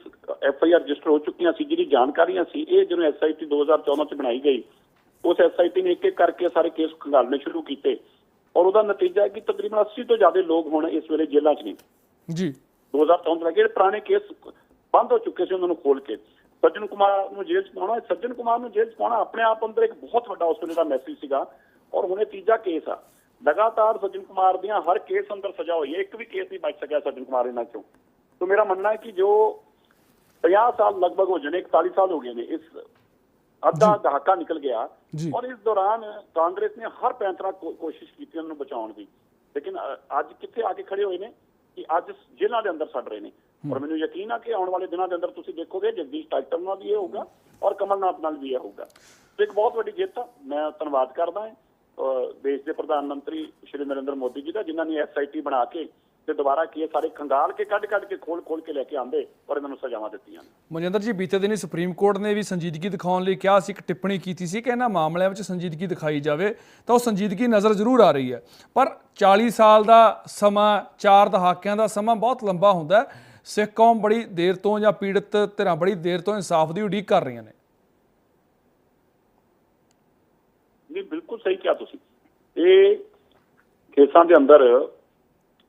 F I R register ਹੋ ਚੁੱਕੀਆਂ ਸੀ ਜਿਹੜੀ ਜਾਣਕਾਰੀਆਂ ਸੀ ਇਹ ਜਦੋਂ ਐਸ ਆਈ ਟੀ 2014 ਚ ਬਣਾਈ ਗਈ ਉਸ ਐਸ ਆਈ ਟੀ ਨੇ ਇੱਕ ਇੱਕ ਕਰਕੇ ਸਾਰੇ ਕੇਸ ਖੰਗਾਲਣੇ ਸ਼ੁਰੂ ਕੀਤੇ। ਔਰ ਉਹਦਾ ਨਤੀਜਾ ਹੈ ਕਿ ਤਕਰੀਬਨ 80 ਤੋਂ ਜ਼ਿਆਦਾ ਲੋਕ ਹੁਣ ਇਸ ਵੇਲੇ ਜੇਲ੍ਹਾਂ 'ਚ ਨੇ। ਜੀ। 2014 ਤੋਂ ਲੈ ਕੇ ਜਿਹੜੇ ਪੁਰਾਣੇ ਕੇਸ ਬੰਦ ਹੋ ਚੁੱਕੇ ਸੀ ਉਹਨਾਂ ਨੂੰ ਖੋਲ ਕੇ। ਸੱਜਣ ਕੁਮਾਰ ਨੂੰ ਜੇਲ੍ਹ 'ਚ ਪਾਉਣਾ ਸੱਜਣ ਕੁਮਾਰ ਨੂੰ ਜੇਲ੍ਹ 'ਚ ਪਾਉਣਾ ਆਪਣੇ ਆਪ ਅੰਦਰ ਇੱਕ ਬਹੁਤ ਵੱਡਾ ਉਸ ਵੇਲੇ ਦਾ ਮੈਸੇਜ ਸੀਗਾ। ਔਰ ਹੁਣ ਤੀਜਾ ਕੇਸ ਆ। ਲਗਾਤਾਰ ਸੱਜਣ ਕੁਮਾਰ ਦੀਆਂ ਹਰ ਕੇਸ ਅੰਦਰ ਸਜ਼ਾ ਹੋਈ ਹੈ। ਇੱਕ ਵੀ ਕੇਸ ਨਹੀਂ ਬਚ ਸਕਿਆ ਸੱਜਣ ਕੁਮਾਰ ਇਹਨਾਂ ਚੋਂ। ਤੋਂ ਮੇਰਾ ਮੰਨਣਾ ਹੈ ਕਿ ਜੋ 50 ਸਾਲ ਲਗਭਗ ਹੋ ਜਾਣੇ 41 ਸਾਲ ਹੋ ਗਏ ਨੇ ਇਸ ਅੱਧਾ ਦਹਾਕਾ ਨਿਕਲ ਗਿਆ। ਔਰ ਇਸ ਦੌਰਾਨ ਕਾਂਗਰਸ ਨੇ ਹਰ ਪੈਂਤਰਾ ਕੋਸ਼ਿਸ਼ ਕੀਤੀ ਉਹਨਾਂ ਨੂੰ ਬਚਾਉਣ ਦੀ। ਲੇਕਿਨ ਅੱਜ ਕਿੱਥੇ ਆ ਕੇ ਖੜੇ ਹੋਏ ਨੇ ਕਿ ਅੱਜ ਜੇਲ੍ਹਾਂ ਦੇ ਅੰਦਰ ਸੜ ਰਹੇ ਨੇ। ਔਰ ਮੈਨੂੰ ਯਕੀਨ ਆ ਕਿ ਆਉਣ ਵਾਲੇ ਦਿਨਾਂ ਦੇ ਅੰਦਰ ਤੁਸੀਂ ਦੇਖੋਗੇ ਜਗਦੀਸ਼ ਟਾਈਟਰ ਨਾਲ ਵੀ ਇਹ ਹੋਊਗਾ ਔਰ ਕਮਲਨਾਥ ਨਾਲ ਵੀ ਇਹ ਹੋਊਗਾ। ਇੱਕ ਬਹੁਤ ਵੱਡੀ ਜਿੱਤ ਮੈਂ ਧੰਨਵਾਦ ਕਰਦਾ ਹਾਂ। ਦੇਸ਼ ਦੇ ਪ੍ਰਧਾਨ ਮੰਤਰੀ ਸ਼੍ਰੀ ਨਰਿੰਦਰ ਮੋਦੀ ਜੀ ਦਾ, ਜਿਨ੍ਹਾਂ ਨੇ ਐਸਆਈਟੀ ਬਣਾ ਕੇ ਤੇ ਦੁਬਾਰਾ ਕੀ ਸਾਰੇ ਖੰਗਾਲ ਕੇ ਕੱਢ ਕੱਢ ਕੇ ਖੋਲ ਖੋਲ ਕੇ ਲੈ ਕੇ ਆਂਦੇ ਔਰ ਇਹਨਾਂ ਨੂੰ ਸਜ਼ਾਵਾਂ ਦਿੱਤੀਆਂ। ਮਨਜਿੰਦਰ ਜੀ, ਬੀਤੇ ਦਿਨੀ ਸੁਪਰੀਮ ਕੋਰਟ ਨੇ ਵੀ ਸੰਜੀਦਗੀ ਦਿਖਾਉਣ ਲਈ ਕਿਹਾ ਸੀ, ਇੱਕ ਟਿੱਪਣੀ ਕੀਤੀ ਸੀ ਕਿ ਇਹਨਾਂ ਮਾਮਲਿਆਂ ਵਿੱਚ ਸੰਜੀਦਗੀ ਦਿਖਾਈ ਜਾਵੇ, ਤਾਂ ਉਹ ਸੰਜੀਦਗੀ ਨਜ਼ਰ ਜ਼ਰੂਰ ਆ ਰਹੀ ਹੈ। ਪਰ 40 ਸਾਲ ਦਾ ਸਮਾਂ, ਚਾਰ ਦਹਾਕਿਆਂ ਦਾ ਸਮਾਂ ਬਹੁਤ ਲੰਬਾ ਹੁੰਦਾ ਹੈ। ਸਿੱਖ ਕੌਮ ਬੜੀ ਦੇਰ ਤੋਂ ਜਾਂ ਪੀੜਤ ਧਿਰਾਂ ਬੜੀ ਦੇਰ ਤੋਂ ਇਨਸਾਫ ਦੀ ਉਡੀਕ ਕਰ ਰਹੀਆਂ ਨੇ ਨਹੀਂ ਬਿਲਕੁਲ ਸਹੀ ਕਿਹਾ ਤੁਸੀਂ। ਇਹ ਕੇਸਾਂ ਦੇ ਅੰਦਰ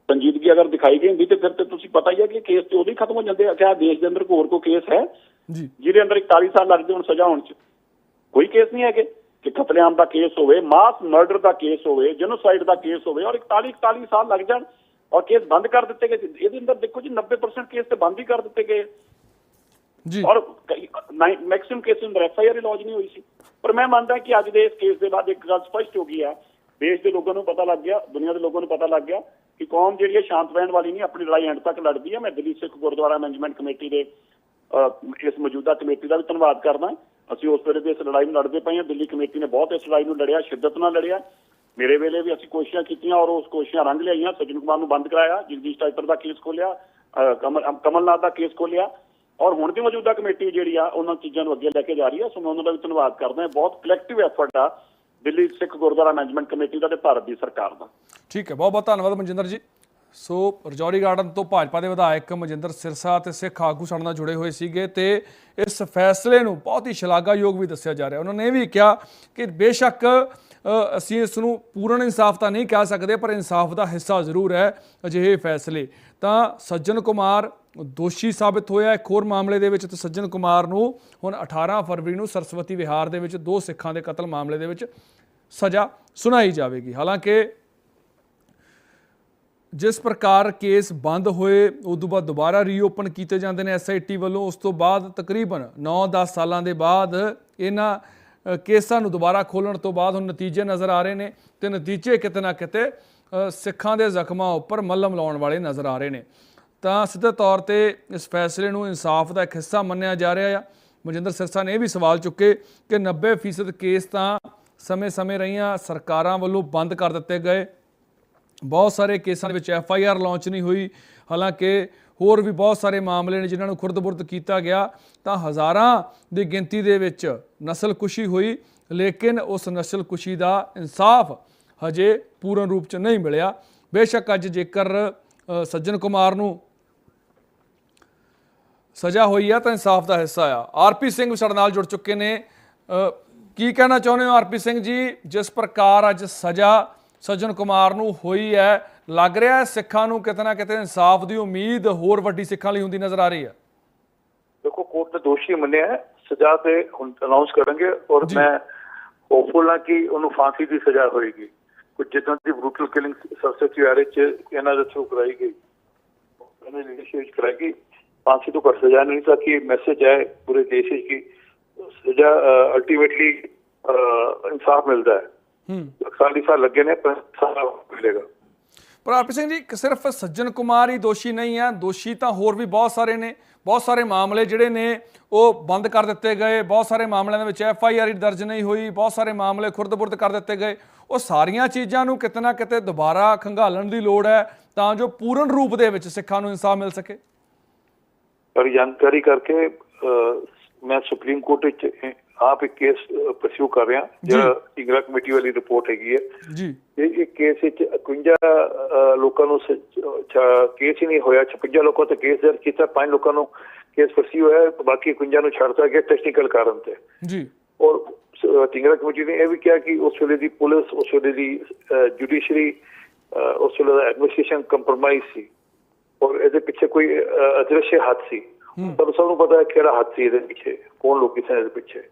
ਸੰਜੀਦਗੀ ਅਗਰ ਦਿਖਾਈ ਗਈ ਹੁੰਦੀ ਤੇ ਫਿਰ ਤੇ ਤੁਸੀਂ ਪਤਾ ਹੀ ਹੈ ਕਿ ਕੇਸ ਤੇ ਹੀ ਖਤਮ ਹੋ ਜਾਂਦੇ ਆ। ਕਿਆ ਦੇਸ਼ ਦੇ ਅੰਦਰ ਕੋਈ ਹੋਰ ਕੋਈ ਕੇਸ ਹੈ ਜੀ। ਜਿਹਦੇ ਅੰਦਰ 41 ਸਾਲ ਲੱਗਦੇ ਹੁਣ ਸਜ਼ਾ ਹੋਣ ਚ। ਕੋਈ ਕੇਸ ਨਹੀਂ ਹੈਗੇ ਕਿ ਕਤਲੇਆਮ ਦਾ ਕੇਸ ਹੋਵੇ ਮਾਸ ਮਰਡਰ ਦਾ ਕੇਸ ਹੋਵੇ ਜੈਨੋਸਾਈਡ ਦਾ ਕੇਸ ਹੋਵੇ ਔਰ 41 41 ਸਾਲ ਲੱਗ ਜਾਣ। ਔਰ ਕੇਸ ਬੰਦ ਕਰ ਦਿੱਤੇ ਗਏ ਇਹਦੇ ਅੰਦਰ ਦੇਖੋ ਜੀ 90% ਕੇਸ ਤੇ ਬੰਦ ਹੀ ਕਰ ਦਿੱਤੇ ਗਏ ਜੀ। ਔਰ ਮੈਕਸਿਮਮ ਕੇਸ ਅੰਦਰ ਐਫ ਆਈ ਆਰ ਲੌਂਚ ਨਹੀਂ ਹੋਈ ਸੀ। ਪਰ ਮੈਂ ਮੰਨਦਾ ਕਿ ਅੱਜ ਦੇ ਇਸ ਕੇਸ ਦੇ ਬਾਅਦ ਇੱਕ ਗੱਲ ਸਪਸ਼ਟ ਹੋ ਗਈ ਹੈ। ਦੇਸ਼ ਦੇ ਲੋਕਾਂ ਨੂੰ ਪਤਾ ਲੱਗ ਗਿਆ ਦੁਨੀਆ ਦੇ ਲੋਕਾਂ ਨੂੰ ਪਤਾ ਲੱਗ ਗਿਆ ਕਿ ਕੌਮ ਜਿਹੜੀ ਹੈ ਸ਼ਾਂਤ ਰਹਿਣ ਵਾਲੀ ਨਹੀਂ ਆਪਣੀ ਲੜਾਈ ਐਂਡ ਤੱਕ ਲੜਦੀ ਹੈ। ਮੈਂ ਦਿੱਲੀ ਸਿੱਖ ਗੁਰਦੁਆਰਾ ਮੈਨੇਜਮੈਂਟ ਕਮੇਟੀ ਦੇ ਅਹ, ਇਸ ਮੌਜੂਦਾ ਕਮੇਟੀ ਦਾ ਵੀ ਧੰਨਵਾਦ ਕਰਦਾ। ਅਸੀਂ ਉਸ ਵੇਲੇ ਦੇ ਇਸ ਲੜਾਈ ਨੂੰ ਲੜਦੇ ਪਏ ਹਾਂ। ਦਿੱਲੀ ਕਮੇਟੀ ਨੇ ਬਹੁਤ ਇਸ ਲੜਾਈ ਨੂੰ ਲੜਿਆ ਸ਼ਿੱਦਤ ਨਾਲ ਲੜਿਆ। ਮੇਰੇ ਵੇਲੇ ਵੀ ਅਸੀਂ ਕੋਸ਼ਿਸ਼ਾਂ ਕੀਤੀਆਂ ਔਰ ਉਸ ਕੋਸ਼ਿਸ਼ਾਂ ਰੰਗ ਲਿਆਈਆਂ। ਸਜਨ ਕੁਮਾਰ ਨੂੰ ਬੰਦ ਕਰਾਇਆ ਜਗਦੀਸ਼ ਟਾਈਪਰ ਦਾ ਕੇਸ ਖੋਲਿਆ ਅਹ, ਕਮਲ ਕਮਲਨਾਥ ਦਾ ਕੇਸ ਖੋਲਿਆ ਔਰ ਹੁਣ ਦੀ ਮੌਜੂਦਾ ਕਮੇਟੀ ਜਿਹੜੀ ਆ, ਉਹਨਾਂ ਚੀਜ਼ਾਂ ਨੂੰ ਅੱਗੇ ਲੈ ਕੇ ਜਾ ਰਹੀ ਆ। ਸੋ ਮੈਂ ਉਹਨਾਂ ਦਾ ਵੀ ਧੰਨਵਾਦ ਕਰਦਾ। ਹਾਂ ਬਹੁਤ ਕਲੈਕਟਿਵ ਐਫਰਟ ਆ ਦਿੱਲੀ ਸਿੱਖ ਗੁਰਦੁਆਰਾ ਮੈਨੇਜਮੈਂਟ ਕਮੇਟੀ ਦਾ ਤੇ ਭਾਰਤ ਦੀ ਸਰਕਾਰ ਦਾ। ਠੀਕ ਹੈ ਬਹੁਤ ਬਹੁਤ ਧੰਨਵਾਦ ਮਨਜਿੰਦਰ ਜੀ। ਸੋ ਰਜੌਰੀ ਗਾਰਡਨ ਤੋਂ ਭਾਜਪਾ ਦੇ ਵਿਧਾਇਕ ਮਨਜਿੰਦਰ ਸਿਰਸਾ ਤੇ ਸਿੱਖ ਆਗੂ ਸਾਡੇ ਨਾਲ ਜੁੜੇ ਹੋਏ ਸੀਗੇ ਤੇ ਇਸ ਫੈਸਲੇ ਨੂੰ ਬਹੁਤ ਹੀ ਸ਼ਲਾਘਾਯੋਗ ਵੀ ਦੱਸਿਆ ਜਾ ਰਿਹਾ। ਉਹਨਾਂ ਨੇ ਇਹ ਵੀ ਕਿਹਾ ਕਿ ਬੇਸ਼ੱਕ ਅਸੀਂ ਇਸ ਨੂੰ ਪੂਰਨ ਇਨਸਾਫ ਤਾਂ ਨਹੀਂ ਕਹਿ ਸਕਦੇ, ਪਰ ਇਨਸਾਫ ਦਾ ਹਿੱਸਾ ਜ਼ਰੂਰ ਹੈ ਅਜਿਹੇ ਫੈਸਲੇ। ਤਾਂ ਸੱਜਣ ਕੁਮਾਰ ਦੋਸ਼ੀ ਸਾਬਿਤ ਹੋਇਆ ਇੱਕ ਹੋਰ ਮਾਮਲੇ ਦੇ ਵਿੱਚ ਤੇ ਸੱਜਣ ਕੁਮਾਰ ਨੂੰ ਹੁਣ 18 ਫਰਵਰੀ ਨੂੰ ਸਰਸਵਤੀ ਵਿਹਾਰ ਦੇ ਵਿੱਚ ਦੋ ਸਿੱਖਾਂ ਦੇ ਕਤਲ ਮਾਮਲੇ ਦੇ ਵਿੱਚ ਸਜ਼ਾ ਸੁਣਾਈ ਜਾਵੇਗੀ। ਹਾਲਾਂਕਿ ਜਿਸ ਪ੍ਰਕਾਰ ਕੇਸ ਬੰਦ ਹੋਏ, ਉਸ ਤੋਂ ਬਾਅਦ ਦੁਬਾਰਾ ਰੀਓਪਨ ਕੀਤੇ ਜਾਂਦੇ ਨੇ ਐਸਆਈਟੀ ਵੱਲੋਂ, ਉਸ ਤੋਂ ਬਾਅਦ ਤਕਰੀਬਨ 9-10 ਸਾਲਾਂ ਦੇ ਬਾਅਦ ਇਹਨਾਂ ਕੇਸਾਂ ਨੂੰ ਦੁਬਾਰਾ ਖੋਲਣ ਤੋਂ ਬਾਅਦ ਹੁਣ ਨਤੀਜੇ ਨਜ਼ਰ ਆ ਰਹੇ ਨੇ ਤੇ ਨਤੀਜੇ ਕਿਤੇ ਨਾ ਕਿਤੇ ਸਿੱਖਾਂ ਦੇ ਜ਼ਖਮਾਂ ਉੱਪਰ ਮੱਲਮ ਲਾਉਣ ਵਾਲੇ ਨਜ਼ਰ ਆ ਰਹੇ ਨੇ। ਤਾਂ ਸਿੱਧੇ ਤੌਰ ਤੇ ਇਸ ਫੈਸਲੇ ਨੂੰ ਇਨਸਾਫ ਦਾ ਇੱਕ ਹਿੱਸਾ ਮੰਨਿਆ ਜਾ ਰਿਹਾ ਆ। ਮਨਜਿੰਦਰ ਸਿਰਸਾ ਨੇ ਇਹ ਵੀ ਸਵਾਲ ਚੁੱਕੇ ਕਿ 90% ਕੇਸ ਤਾਂ ਸਮੇਂ-ਸਮੇਂ ਰਹੀਆਂ ਸਰਕਾਰਾਂ ਵੱਲੋਂ ਬੰਦ ਕਰ ਦਿੱਤੇ ਗਏ। ਬਹੁਤ ਸਾਰੇ ਕੇਸਾਂ ਦੇ ਵਿੱਚ ਐਫ ਆਈ ਆਰ ਲਾਂਚ ਨਹੀਂ ਹੋਈ। ਹਾਲਾਂਕਿ ਹੋਰ ਵੀ ਬਹੁਤ ਸਾਰੇ ਮਾਮਲੇ ਨੇ ਜਿਨ੍ਹਾਂ ਨੂੰ ਖੁਰਦ-ਬੁਰਦ ਕੀਤਾ ਗਿਆ। ਤਾਂ ਹਜ਼ਾਰਾਂ ਦੀ ਗਿਣਤੀ ਦੇ ਵਿੱਚ ਨਸਲਕੁਸ਼ੀ ਹੋਈ, ਲੇਕਿਨ ਉਸ ਨਸਲਕੁਸ਼ੀ ਦਾ ਇਨਸਾਫ ਹਜੇ ਪੂਰਨ ਰੂਪ ਚ ਨਹੀਂ ਮਿਲਿਆ। ਬੇਸ਼ੱਕ ਅੱਜ ਜੇਕਰ ਸੱਜਣ ਕੁਮਾਰ ਨੂੰ ਸਜ਼ਾ ਹੋਈ ਆ ਤਾਂ ਇਨਸਾਫ ਦਾ ਹਿੱਸਾ ਆ। ਆਰਪੀ ਸਿੰਘ ਵੀ ਸਾਡੇ ਨਾਲ ਜੁੜ ਚੁੱਕੇ ਨੇ। ਕੀ ਕਹਿਣਾ ਚਾਹੁੰਦੇ ਹੋ ਆਰਪੀ ਸਿੰਘ ਜੀ? ਜਿਸ ਪ੍ਰਕਾਰ ਅੱਜ ਸਜ਼ਾ ਸੱਜਣ ਕੁਮਾਰ ਨੂੰ ਹੋਈ ਹੈ ਲੱਗ ਰਿਹਾ ਹੈ ਸਿੱਖਾਂ ਨੂੰ ਕਿਤੇ ਨਾ ਕਿਤੇ ਇਨਸਾਫ ਦੀ ਉਮੀਦ ਹੋਰ ਵੱਡੀ ਸਿੱਖਾਂ ਲਈ ਹੁੰਦੀ ਨਜ਼ਰ ਆ ਰਹੀ ਹੈ? ਦੇਖੋ ਕੋਰਟ ਨੇ ਦੋਸ਼ੀ ਮੰਨਿਆ ਹੈ। ਸਜ਼ਾ ਤੇ ਹੁਣ ਅਨਾਉਂਸ ਕਰਾਂਗੇ ਔਰ ਮੈਂ ਹੋਪਫੁਲ ਹਾਂ ਕਿ ਉਹਨੂੰ ਫਾਂਸੀ ਦੀ ਸਜ਼ਾ ਹੋਏਗੀ। ਕੁਝ ਜਿੱਦਾਂ ਦੀ ਬਰੂਟਲ ਕਿਲਿੰਗ ਸਰਸਤੀ ਵਾਰੇ ਚ ਇਹਨਾਂ ਦੇ ਥਰੂ ਕਰਾਈ ਗਈ। ਇਹਨਾਂ ਲੀਡਰਸ਼ਿਪ ਵਿੱਚ ਕਰਾਈ ਗਈ। ਫਾਂਸੀ ਤੋਂ ਘੱਟ ਸਜ਼ਾ ਨਹੀਂ ਤਾਂ ਕਿ ਮੈਸੇਜ ਹੈ ਪੂਰੇ ਦੇਸ਼ ਵਿੱਚ ਕਿ ਸਜ਼ਾ ਅਲਟੀਮੇਟਲੀ ਇਨਸਾਫ ਮਿਲਦਾ ਹੈ। ਹੂੰ। 41 ਸਾਲ ਲੱਗੇ ਨੇ ਪਰ ਇਨਸਾਫ ਮਿਲੇਗਾ। ਪਰ ਆਰਪੀ ਸਿੰਘ ਜੀ ਸਿਰਫ ਸੱਜਣ ਕੁਮਾਰ ਹੀ ਦੋਸ਼ੀ ਨਹੀਂ ਹੈ। ਦੋਸ਼ੀ ਤਾਂ ਹੋਰ ਵੀ ਬਹੁਤ ਸਾਰੇ ਨੇ। ਬਹੁਤ ਸਾਰੇ ਮਾਮਲੇ ਜਿਹੜੇ ਨੇ ਉਹ ਬੰਦ ਕਰ ਦਿੱਤੇ ਗਏ। ਬਹੁਤ ਸਾਰੇ ਮਾਮਲਿਆਂ ਦੇ ਵਿੱਚ ਐਫ ਆਈ ਆਰ ਦਰਜ ਨਹੀਂ ਹੋਈ। ਬਹੁਤ ਸਾਰੇ ਮਾਮਲੇ ਖੁਰਦ-ਬੁਰਦ ਕਰ ਦਿੱਤੇ ਗਏ। ਉਹ ਸਾਰੀਆਂ ਚੀਜ਼ਾਂ ਨੂੰ ਕਿਤੇ ਨਾ ਕਿਤੇ ਦੁਬਾਰਾ ਖੰਗਾਲਣ ਦੀ ਲੋੜ ਹੈ ਤਾਂ ਜੋ ਪੂਰਨ ਰੂਪ ਦੇ ਵਿੱਚ ਸਿੱਖਾਂ ਨੂੰ ਇਨਸਾਫ ਮਿਲ ਸਕੇ। ਪਰ ਜਾਣਕਾਰੀ ਕਰਕੇ ਮੈਂ ਸੁਪਰੀਮ ਕੋਰਟ ਵਿੱਚ ਆਪ ਇੱਕ ਕੇਸ ਪਰਸਿਊ ਕਰ ਰਿਹਾ। ਜਿਹੜਾ ਇੰਗਰਾ ਕਮੇਟੀ ਵਾਲੀ ਰਿਪੋਰਟ ਹੈਗੀ ਹੈ। ਜੀ। ਇਹ ਇੱਕ ਕੇਸ ਵਿੱਚ 51 ਅਹ, ਲੋਕਾਂ ਨੂੰ ਕੇਸ ਹੀ ਨਹੀਂ ਹੋਇਆ। 56 ਲੋਕਾਂ ਤੇ ਕੇਸ ਦਰਜ ਕੀਤਾ। ਪੰਜ ਲੋਕਾਂ ਨੂੰ ਕੇਸ ਪਰਸਿਊ ਹੋਇਆ। ਬਾਕੀ 51 ਨੂੰ ਛੱਡਤਾ ਗਿਆ ਟੈਕਨੀਕਲ ਕਾਰਨ ਤੇ। ਜੀ। ਔਰ ਟਿੰਗਰਾ ਕਮੇਟੀ ਨੇ ਇਹ ਵੀ ਕਿਹਾ ਕਿ ਉਸ ਵੇਲੇ ਦੀ ਪੁਲਿਸ ਉਸ ਵੇਲੇ ਦੀ ਜੁਡੀਸ਼ਰੀ ਉਸ ਵੇਲੇ ਦਾ ਐਡਮਿਨਿਸਟ੍ਰੇਸ਼ਨ ਕੰਪਰਮਾਈਜ਼ ਸੀ। ਔਰ ਇਹਦੇ ਪਿੱਛੇ ਕੋਈ ਅਦ੍ਰਿਸ਼ ਹੱਥ ਸੀ ਪਰ ਸਭ ਨੂੰ ਪਤਾ ਹੈ ਕਿਹੜਾ ਹੱਥ ਸੀ ਇਹਦੇ ਪਿੱਛੇ ਕੌਣ ਲੋਕ ਸਨ ਇਹਦੇ ਪਿੱਛੇ।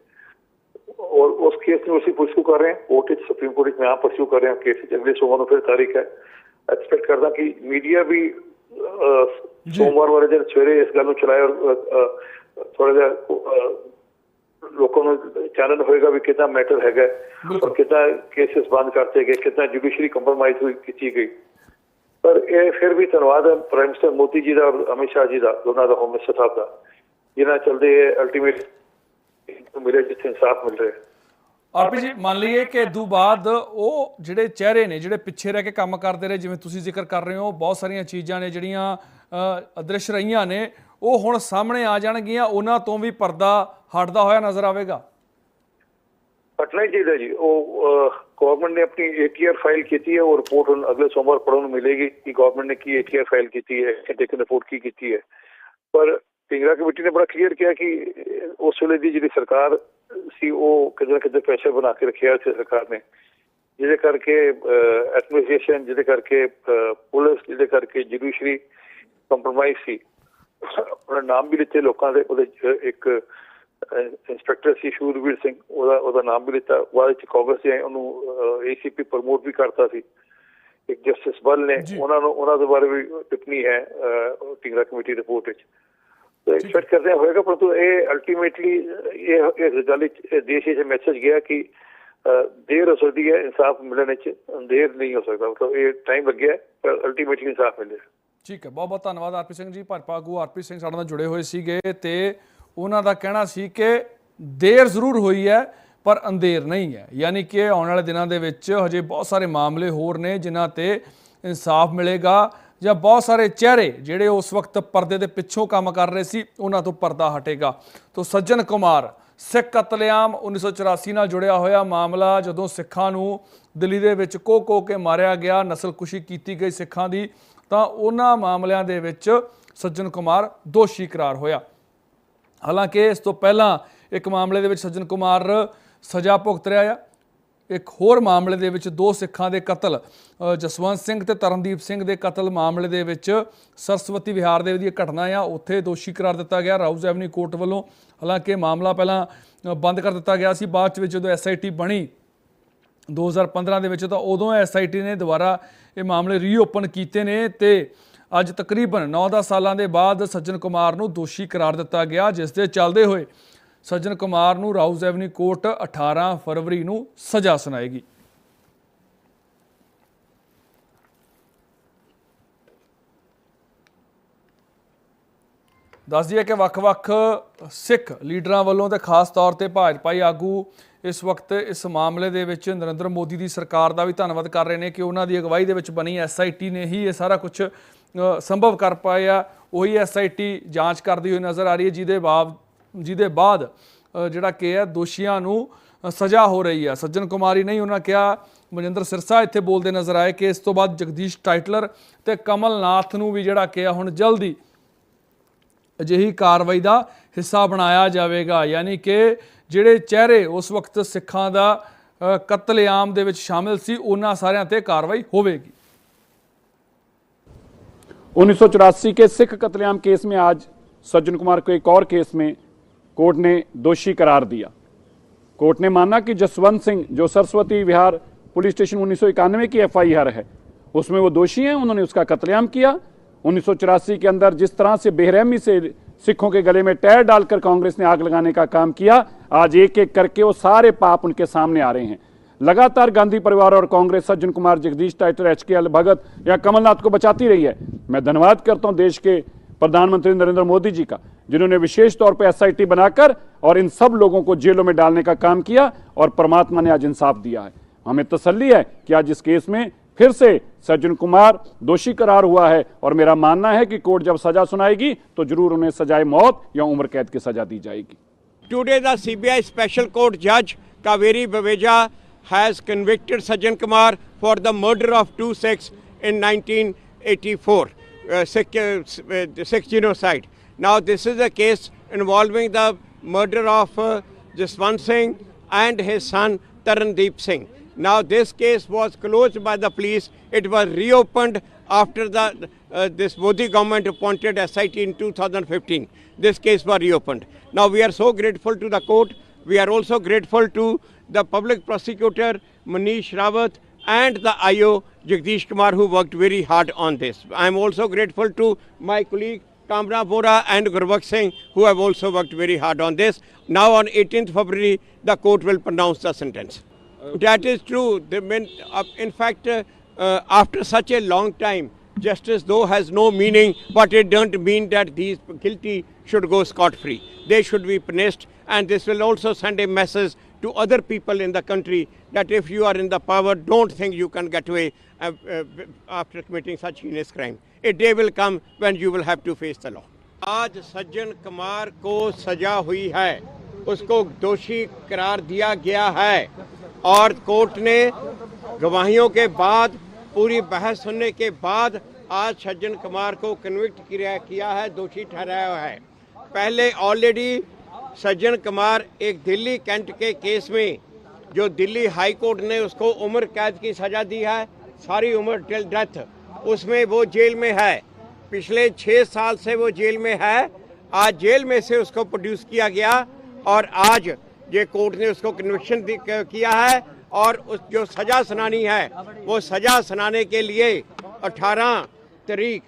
ਔਰ ਉਸ ਕੇਸ ਨੂੰ ਅਸੀਂ ਪਰਸੂ ਕਰ ਰਹੇ ਹਾਂ ਕੋਰਟ ਵਿੱਚ ਸੁਪਰੀਮ ਕੋਰਟ ਵਿੱਚ ਮੈਂ ਆਪ ਪਰਸੂ ਕਰ ਰਿਹਾ ਕੇਸ ਵਿੱਚ। ਅਗਲੇ ਸੋਮਵਾਰ ਨੂੰ ਫਿਰ ਤਾਰੀਖ ਹੈ। ਐਕਸਪੈਕਟ ਕਰਦਾ ਕਿ ਮੀਡੀਆ ਵੀ ਅਹ, ਸੋਮਵਾਰ ਵਾਲੇ ਦਿਨ ਸਵੇਰੇ ਇਸ ਗੱਲ ਨੂੰ ਚਲਾਏ ਔਰ ਥੋੜਾ ਜਿਹਾ ਲੋਕਾਂ ਨੂੰ ਚਾਨਣ ਹੋਏਗਾ ਵੀ ਕਿੰਨਾ ਮੈਟਰ ਹੈਗਾ ਔਰ ਕਿੰਨਾ ਕੇਸਿਸ ਬੰਦ ਕਰਤੇ ਗਏ ਕਿੰਨਾ ਜੁਡੀਸ਼ਰੀ ਕੰਪਰਮਾਈਜ਼ ਹੋਈ ਕੀਤੀ ਗਈ। ਪਰ ਇਹ ਫਿਰ ਵੀ ਧੰਨਵਾਦ ਹੈ ਪ੍ਰਾਈਮ ਮਿਨਿਸਟਰ ਮੋਦੀ ਜੀ ਦਾ ਅਮਿਤ ਸ਼ਾਹ ਜੀ ਦਾ ਦੋਨਾਂ ਦਾ ਹੋਮ ਮਿਨਿਸਟਰ ਸਾਹਿਬ ਦਾ ਜਿਨ੍ਹਾਂ ਚਲਦੇ ਅਲਟੀਮੇਟ ਮਿਲੇ ਜਿੱਥੇ ਇਨਸਾਫ ਮਿਲ ਰਿਹਾ ਆਰਪੀ ਜੀ ਮੰਨ ਲਈਏ ਕਿ ਇਦੋਂ ਬਾਅਦ ਉਹ ਜਿਹੜੇ ਚਿਹਰੇ ਨੇ ਜਿਹੜੇ ਪਿੱਛੇ ਰਹਿ ਕੇ ਕੰਮ ਕਰਦੇ ਰਹੇ ਜਿਵੇਂ ਤੁਸੀਂ ਜ਼ਿਕਰ ਕਰ ਰਹੇ ਹੋ ਬਹੁਤ ਸਾਰੀਆਂ ਚੀਜ਼ਾਂ ਨੇ ਜਿਹੜੀਆਂ ਅਦ੍ਰਿਸ਼ ਰਹੀਆਂ ਨੇ ਉਹ ਹੁਣ ਸਾਹਮਣੇ ਆ ਜਾਣਗੀਆਂ ਉਹਨਾਂ ਤੋਂ ਵੀ ਪਰਦਾ ਹਟਦਾ ਹੋਇਆ ਨਜ਼ਰ ਆਵੇਗਾ। ਹਟਣਾ ਹੀ ਚਾਹੀਦਾ ਜੀ ਉਹ ਗਵਰਨਮੈਂਟ ਨੇ ਆਪਣੀ ਏਟੀਆਰ ਫਾਈਲ ਕੀਤੀ ਹੈ, ਉਹ ਰਿਪੋਰਟ ਹੁਣ ਅਗਲੇ ਸੋਮਵਾਰ ਪੜ੍ਹਨ ਨੂੰ ਮਿਲੇਗੀ ਕਿ ਗਵਰਨਮੈਂਟ ਨੇ ਕੀ ਏਟੀਆਰ ਫਾਈਲ ਕੀਤੀ ਹੈ ਟੇਕਨ ਰਿਪੋਰਟ ਕੀ ਕੀਤੀ ਹੈ। ਪਰ ਪਿੰਗਰਾ ਕਮੇਟੀ ਨੇ ਬੜਾ ਕਲੀਅਰ ਕਿਹਾ ਕਿ ਉਸ ਵੇਲੇ ਦੀ ਜਿਹੜੀ ਸਰਕਾਰ ਸੀ, ਉਹ ਕਿਤੇ ਨਾ ਕਿਤੇ ਪ੍ਰੈਸ਼ਰ ਬਣਾ ਕੇ ਰੱਖਿਆ ਸੀ ਸਰਕਾਰ ਨੇ। ਜਿਹਦੇ ਕਰਕੇ ਐਡਮਿਨਿਸਟ੍ਰੇਸ਼ਨ ਜਿਹਦੇ ਕਰਕੇ ਪੁਲਿਸ ਜਿਹਦੇ ਕਰਕੇ ਜੁਡੀਸ਼ਰੀ ਕੰਪਰੋਮਾਈਜ਼ ਸੀ। ਉਹਨਾਂ ਨਾਮ ਵੀ ਲਿੱਤੇ ਲੋਕਾਂ ਦੇ, ਉਹਦੇ ਇੱਕ ਇੰਸਪੈਕਟਰ ਸੀ ਸ਼ੂਰਵੀਰ ਸਿੰਘ ਉਹਦਾ ਉਹਦਾ ਨਾਮ ਵੀ ਲਿੱਤਾ। ਬਾਅਦ ਵਿੱਚ ਕਾਂਗਰਸ ਨੇ ਉਹਨੂੰ ਏਸੀਪੀ ਪ੍ਰਮੋਟ ਵੀ ਕਰਤਾ ਸੀ। ਇੱਕ ਜਸਟਿਸ ਬਲ ਨੇ। ਉਹਨਾਂ ਨੂੰ ਉਹਨਾਂ ਦੇ ਬਾਰੇ ਵੀ ਟਿੱਪਣੀ ਹੈ ਟਿੰਗਰਾ ਕਮੇਟੀ ਰਿਪੋਰਟ ਵਿੱਚ। ਤੇ ਐਕਸਪੈਕਟ ਕਰਦੇ ਹੋਏਗਾ ਪਰੰਤੂ ਇਹ ਅਲਟੀਮੇਟਲੀ ਇਹ ਇਸ ਗੱਲ ਵਿੱਚ ਦੇਸ਼ ਵਿੱਚ ਮੈਸੇਜ ਗਿਆ ਕਿ ਦੇਰ ਹੋ ਸਕਦੀ ਹੈ ਇਨਸਾਫ ਮਿਲਣ ਵਿੱਚ। ਦੇਰ ਨਹੀਂ ਹੋ ਸਕਦਾ। ਮਤਲਬ ਇਹ ਟਾਈਮ ਲੱਗਿਆ ਪਰ ਅਲਟੀਮੇਟਲੀ ਇਨਸਾਫ ਮਿਲੇਗਾ ਠੀਕ ਹੈ। ਬਹੁਤ ਬਹੁਤ ਧੰਨਵਾਦ ਆਰਪੀ ਸਿੰਘ ਜੀ। ਆਗੂ ਆਰਪੀ ਸਿੰਘ ਸਾਡੇ ਨਾਲ ਜੁੜੇ ਹੋਏ ਸੀਗੇ ਤੇ ਉਹਨਾਂ ਦਾ ਕਹਿਣਾ ਸੀ ਕਿ ਦੇਰ ਜ਼ਰੂਰ ਹੋਈ ਹੈ, ਪਰ ਅੰਧੇਰ ਨਹੀਂ ਹੈ। ਯਾਨੀ ਕਿ ਆਉਣ ਵਾਲੇ ਦਿਨਾਂ ਦੇ ਵਿੱਚ ਹਜੇ ਬਹੁਤ ਸਾਰੇ ਮਾਮਲੇ ਹੋਰ ਨੇ ਜਿਨ੍ਹਾਂ ਤੇ ਇਨਸਾਫ ਮਿਲੇਗਾ ਜਾਂ ਬਹੁਤ ਸਾਰੇ ਚਿਹਰੇ ਜਿਹੜੇ ਉਸ ਵਕਤ ਪਰਦੇ ਦੇ ਪਿੱਛੋਂ ਕੰਮ ਕਰ ਰਹੇ ਸੀ, ਉਹਨਾਂ ਤੋਂ ਪਰਦਾ ਹਟੇਗਾ। ਤੋਂ ਸੱਜਣ ਕੁਮਾਰ, ਸਿੱਖ ਕਤਲੇਆਮ 1984 ਨਾਲ ਜੁੜਿਆ ਹੋਇਆ ਮਾਮਲਾ ਜਦੋਂ ਸਿੱਖਾਂ ਨੂੰ ਦਿੱਲੀ ਦੇ ਵਿੱਚ ਕੋ ਕੋ ਕੇ ਮਾਰਿਆ ਗਿਆ, ਨਸਲਕੁਸ਼ੀ ਕੀਤੀ ਗਈ ਸਿੱਖਾਂ ਦੀ, ਤਾਂ ਉਹਨਾਂ ਮਾਮਲਿਆਂ ਦੇ ਵਿੱਚ ਸੱਜਣ ਕੁਮਾਰ ਦੋਸ਼ੀ ਕਰਾਰ ਹੋਇਆ। ਹਾਲਾਂਕਿ ਇਸ ਤੋਂ ਪਹਿਲਾਂ ਇੱਕ ਮਾਮਲੇ ਦੇ ਵਿੱਚ ਸੱਜਣ ਕੁਮਾਰ ਸਜ਼ਾ ਭੁਗਤ ਰਿਹਾ ਆ। ਇੱਕ ਹੋਰ ਮਾਮਲੇ ਦੇ ਵਿੱਚ ਦੋ ਸਿੱਖਾਂ ਦੇ ਕਤਲ ਜਸਵੰਤ ਸਿੰਘ ਤੇ ਤਰਨਦੀਪ ਸਿੰਘ ਦੇ ਕਤਲ ਮਾਮਲੇ ਦੇ ਵਿੱਚ ਸਰਸਵਤੀ ਵਿਹਾਰ ਦੇ ਦੀ ਘਟਨਾ ਆ। ਉੱਥੇ ਦੋਸ਼ੀ ਕਰਾਰ ਦਿੱਤਾ ਗਿਆ ਰਾਊਜ਼ ਐਵਨੀ ਕੋਰਟ ਵੱਲੋਂ। ਹਾਲਾਂਕਿ ਮਾਮਲਾ ਪਹਿਲਾਂ ਬੰਦ ਕਰ ਦਿੱਤਾ ਗਿਆ ਸੀ। ਬਾਅਦ ਚ ਵਿੱਚ ਜਦੋਂ ਐਸਆਈਟੀ ਬਣੀ 2015 ਦੇ ਵਿੱਚ ਤਾਂ ਉਦੋਂ ਐਸਆਈਟੀ ਨੇ ਦੁਬਾਰਾ ਇਹ ਮਾਮਲੇ ਰੀਓਪਨ ਕੀਤੇ ਨੇ ਤੇ ਅੱਜ ਤਕਰੀਬਨ 9-10 ਸਾਲਾਂ ਦੇ ਬਾਅਦ ਸੱਜਣ ਕੁਮਾਰ ਨੂੰ ਦੋਸ਼ੀ ਕਰਾਰ ਦਿੱਤਾ ਗਿਆ, ਜਿਸ ਦੇ ਚੱਲਦੇ ਹੋਏ ਸੱਜਣ ਕੁਮਾਰ ਨੂੰ ਰਾਉਜ਼ ਐਵਨੀ ਕੋਰਟ 18 ਫਰਵਰੀ ਨੂੰ ਸਜ਼ਾ ਸੁਣਾਏਗੀ। ਦੱਸ ਦਈਏ ਕਿ ਵੱਖ-ਵੱਖ ਸਿੱਖ ਲੀਡਰਾਂ ਵੱਲੋਂ ਤੇ ਖਾਸ ਤੌਰ ਤੇ ਭਾਜਪਾਈ ਆਗੂ ਇਸ ਵਕਤ ਇਸ ਮਾਮਲੇ ਦੇ ਵਿੱਚ ਨਰਿੰਦਰ ਮੋਦੀ ਦੀ ਸਰਕਾਰ ਦਾ ਵੀ ਧੰਨਵਾਦ ਕਰ ਰਹੇ ਨੇ ਕਿ ਉਹਨਾਂ ਦੀ ਅਗਵਾਈ ਦੇ ਵਿੱਚ ਬਣੀ ਐਸਆਈਟੀ ਨੇ ਹੀ ਇਹ ਸਾਰਾ ਕੁਝ ਸੰਭਵ ਕਰ ਪਾਏ ਆ। ਉਹੀ ਐਸਆਈਟੀ ਜਾਂਚ ਕਰਦੀ ਹੋਈ ਨਜ਼ਰ ਆ ਰਹੀ ਹੈ, ਜਿਹਦੇ ਬਾਅਦ ਜਿਹਦੇ ਬਾਅਦ ਜਿਹੜਾ ਕਿ ਹੈ, ਦੋਸ਼ੀਆਂ ਨੂੰ ਸਜ਼ਾ ਹੋ ਰਹੀ ਹੈ। ਸੱਜਣ ਕੁਮਾਰੀ ਨਹੀਂ ਉਹਨਾਂ ਕਿਹਾ, ਮਨਿੰਦਰ ਸਿਰਸਾ ਇੱਥੇ ਬੋਲਦੇ ਨਜ਼ਰ ਆਏ ਕਿ ਇਸ ਤੋਂ ਬਾਅਦ ਜਗਦੀਸ਼ ਟਾਈਟਲਰ ਤੇ ਕਮਲਨਾਥ ਨੂੰ ਵੀ ਜਿਹੜਾ ਕਿ ਹੈ, ਹੁਣ ਜਲਦੀ ਅਜਿਹੀ ਕਾਰਵਾਈ ਦਾ ਹਿੱਸਾ ਬਣਾਇਆ ਜਾਵੇਗਾ। ਯਾਨੀ ਕਿ ਜਿਹੜੇ ਚਿਹਰੇ ਉਸ ਵਕਤ ਸਿੱਖਾਂ ਦਾ ਕਤਲੇਆਮ ਦੇ ਵਿੱਚ ਸ਼ਾਮਿਲ ਸੀ, ਉਹਨਾਂ ਸਾਰਿਆਂ ਤੇ ਕਾਰਵਾਈ ਹੋਵੇਗੀ। 1984 के सिख कत्लेआम केस में आज सज्जन कुमार को एक और केस में कोर्ट ने दोषी करार दिया। कोर्ट ने माना कि जसवंत सिंह, जो सरस्वती विहार पुलिस स्टेशन उन्नीस सौ इक्यानवे की एफआईआर है, उसमें वो दोषी हैं, उन्होंने उसका कतलेआम किया। उन्नीस सौ चौरासी के अंदर जिस तरह से बेरहमी से सिखों के गले में टैर डालकर कांग्रेस ने आग लगाने का काम किया, आज एक एक करके वो सारे पाप उनके सामने आ रहे हैं। लगातार गांधी परिवार और Congress Sajjan Kumar Jagdish Tytler H K L Bhagat या कमलनाथ को बचाती रही है। मैं धन्यवाद करता हूँ देश के प्रधानमंत्री नरेंद्र मोदी जी का जिन्होंने विशेष तौर पर एसआईटी बनाकर और इन सब लोगों को जेलों में डालने का काम किया और परमात्मा ने आज इंसाफ दिया है। हमें तसल्ली है कि आज इस केस में फिर से सज्जन कुमार दोषी करार हुआ है और मेरा मानना है कि कोर्ट जब सजा सुनाएगी तो ज़रूर उन्हें सजाए मौत या उम्र कैद की सजा दी जाएगी। Today, the CBI Special Court Judge Kaveri Baveja has convicted Sajjan Kumar for the murder of two Sikhs in 1984, uh, Sikh, uh, uh, Sikh genocide. Now, this is a case involving the murder of uh, Jaswant Singh and his son Tarandeep Singh. Now, this case was closed by the police. It was reopened after the uh, this Modi government appointed SIT in 2015. This case was reopened. Now, we are so grateful to the court. We are also grateful to the public prosecutor Manish Rawat and the IO Jagdish Kumar who worked very hard on this. I am also grateful to my colleague Kamra Bora and Gurbakh Singh who have also worked very hard on this. Now on 18th February the court will pronounce the sentence. That is true. Men, uh, in fact, uh, uh, after such a long time, justice though has no meaning, but it doesn't mean that these guilty should go scot-free. They should be punished, and this will also send a message to other people in the country that if you are in the power, don't think you can get away uh, uh, after committing such heinous crime. A day will come when you will have to face the law. आज सज्जन कुमार को सजा हुई है उसको दोषी करार दिया गया है और कोर्ट ने गवाहियों के बाद पूरी बहस के बाद आज सज्जन कुमार को कन्विक्ट किया किया है दोषी ठहराया है पहले ऑलरेडी सज्जन कुमार एक दिल्ली कैंट के केस में, जो दिल्ली हाई कोर्ट ने उसको उम्र कैद की सजा दी है, सारी उम्र टिल डेथ, उसमें वो जेल में है। पिछले छः साल से वो जेल में है। आज जेल में से उसको प्रोड्यूस किया गया और आज ये कोर्ट ने उसको कन्विक्शन किया है और उस जो सजा सुनानी है, वो सजा सुनाने के लिए 18 तारीख,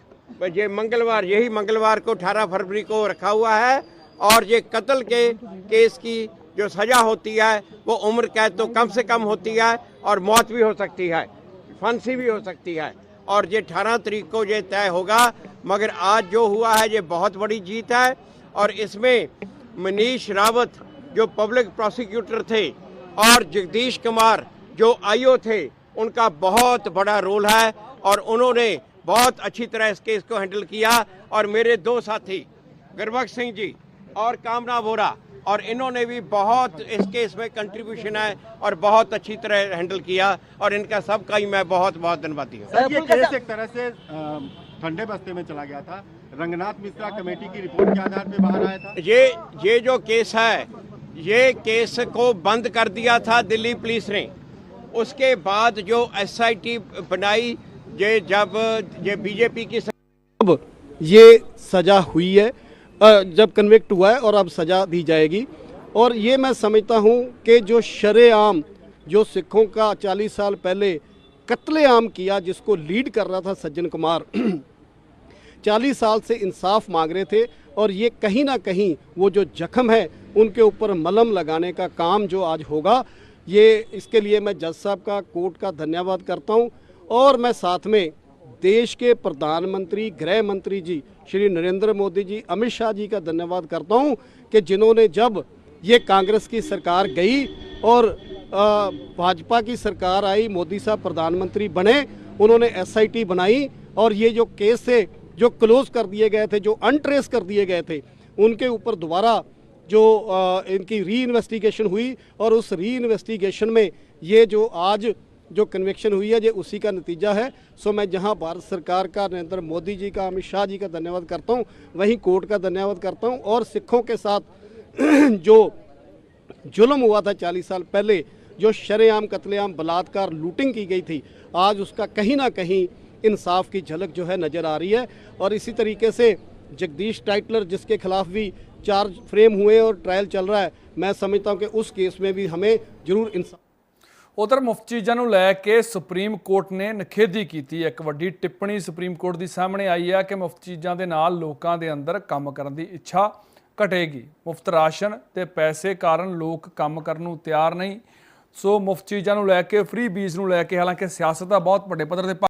ये मंगलवार, यही मंगलवार को 18 फरवरी को रखा हुआ है। और ये कत्ल के केस की जो सजा होती है, वो उम्र कैद तो कम से कम होती है और मौत भी हो सकती है, फांसी भी हो सकती है। और ये 18 तारीख को ये तय होगा, मगर आज जो हुआ है, ये बहुत बड़ी जीत है। और इसमें मनीष रावत, जो पब्लिक प्रोसिक्यूटर थे, और जगदीश कुमार, जो आईओ थे, उनका बहुत बड़ा रोल है। और उन्होंने बहुत अच्छी तरह इस केस को हैंडल किया। और मेरे दो साथी गुरबख्श सिंह जी और कामना वोरा और इन्होंने भी बहुत इस केस में कंट्रीब्यूशन है और बहुत अच्छी तरह हैंडल किया और इनका सबका ही मैं बहुत बहुत धन्यवादी हूँ। ये केस एक तरह से ठंडे बस्ते में चला गया था। रंगनाथ मिश्रा कमेटी की रिपोर्ट के आधार पे बाहर आया था। ये ये जो केस है ये केस को बंद कर दिया था दिल्ली पुलिस ने। उसके बाद जो एसआईटी बनाई ये जब ये बीजेपी की अब ये सजा हुई है। जब कन्विक्ट हुआ है और अब सजा दी जाएगी। और ये मैं समझता हूँ कि जो शरेआम, जो सिखों का 40 साल पहले कत्लेआम किया जिसको लीड कर रहा था सज्जन कुमार [clears throat] 40 साल से इंसाफ मांग रहे थे और ये कहीं ना कहीं वो जो जख्म है, उनके ऊपर मलम लगाने का काम जो आज होगा, ये इसके लिए मैं जज साहब का कोर्ट का धन्यवाद करता हूँ। और मैं साथ में देश के प्रधानमंत्री गृह मंत्री जी, श्री नरेंद्र मोदी जी, अमित शाह जी का धन्यवाद करता हूँ कि जिन्होंने जब ये कांग्रेस की सरकार गई और भाजपा की सरकार आई, मोदी साहब प्रधानमंत्री बने, उन्होंने एसआईटी बनाई और ये जो केस थे, जो क्लोज कर दिए गए थे, जो अनट्रेस कर दिए गए थे, उनके ऊपर दोबारा जो इनकी री इन्वेस्टिगेशन हुई और उस री इन्वेस्टिगेशन में ये जो आज जो कन्वेक्शन हुई है, ये उसी का नतीजा है। सो मैं जहाँ भारत सरकार का, नरेंद्र मोदी जी का, अमित शाह जी का धन्यवाद करता हूँ, वहीं कोर्ट का धन्यवाद करता हूँ। और सिखों के साथ [clears throat] जो जुल्म हुआ था चालीस साल पहले, जो शरेआम, कत्लेआम, बलात्कार, लूटिंग की गई थी, आज उसका कहीं ना कहीं इंसाफ की झलक जो है नज़र आ रही है। और इसी तरीके से जगदीश टाइटलर, जिसके खिलाफ भी चार्ज फ्रेम हुए और ट्रायल चल रहा है, मैं समझता हूँ कि उस केस में भी हमें ज़रूर इंसाफ ਉਧਰ ਮੁਫਤ ਚੀਜ਼ਾਂ ਨੂੰ ਲੈ ਕੇ ਸੁਪਰੀਮ ਕੋਰਟ ਨੇ ਨਖੇਦੀ ਕੀਤੀ ਇੱਕ ਵੱਡੀ ਟਿੱਪਣੀ ਸੁਪਰੀਮ ਕੋਰਟ ਦੀ ਸਾਹਮਣੇ ਆਈ ਹੈ ਕਿ ਮੁਫਤ ਚੀਜ਼ਾਂ ਦੇ ਨਾਲ ਲੋਕਾਂ ਦੇ ਅੰਦਰ ਕੰਮ ਕਰਨ ਦੀ ਇੱਛਾ ਘਟੇਗੀ। ਮੁਫਤ ਰਾਸ਼ਨ ਤੇ ਪੈਸੇ ਕਾਰਨ ਲੋਕ ਕੰਮ ਕਰਨ ਨੂੰ ਤਿਆਰ ਨਹੀਂ। ਸੋ ਮੁਫਤ ਚੀਜ਼ਾਂ ਨੂੰ ਲੈ ਕੇ, ਫ੍ਰੀ ਬੀਜ ਨੂੰ ਲੈ ਕੇ ਹਾਲਾਂਕਿ ਸਿਆਸਤ ਦਾ ਬਹੁਤ ਵੱਡੇ ਪੱਧਰ ਤੇ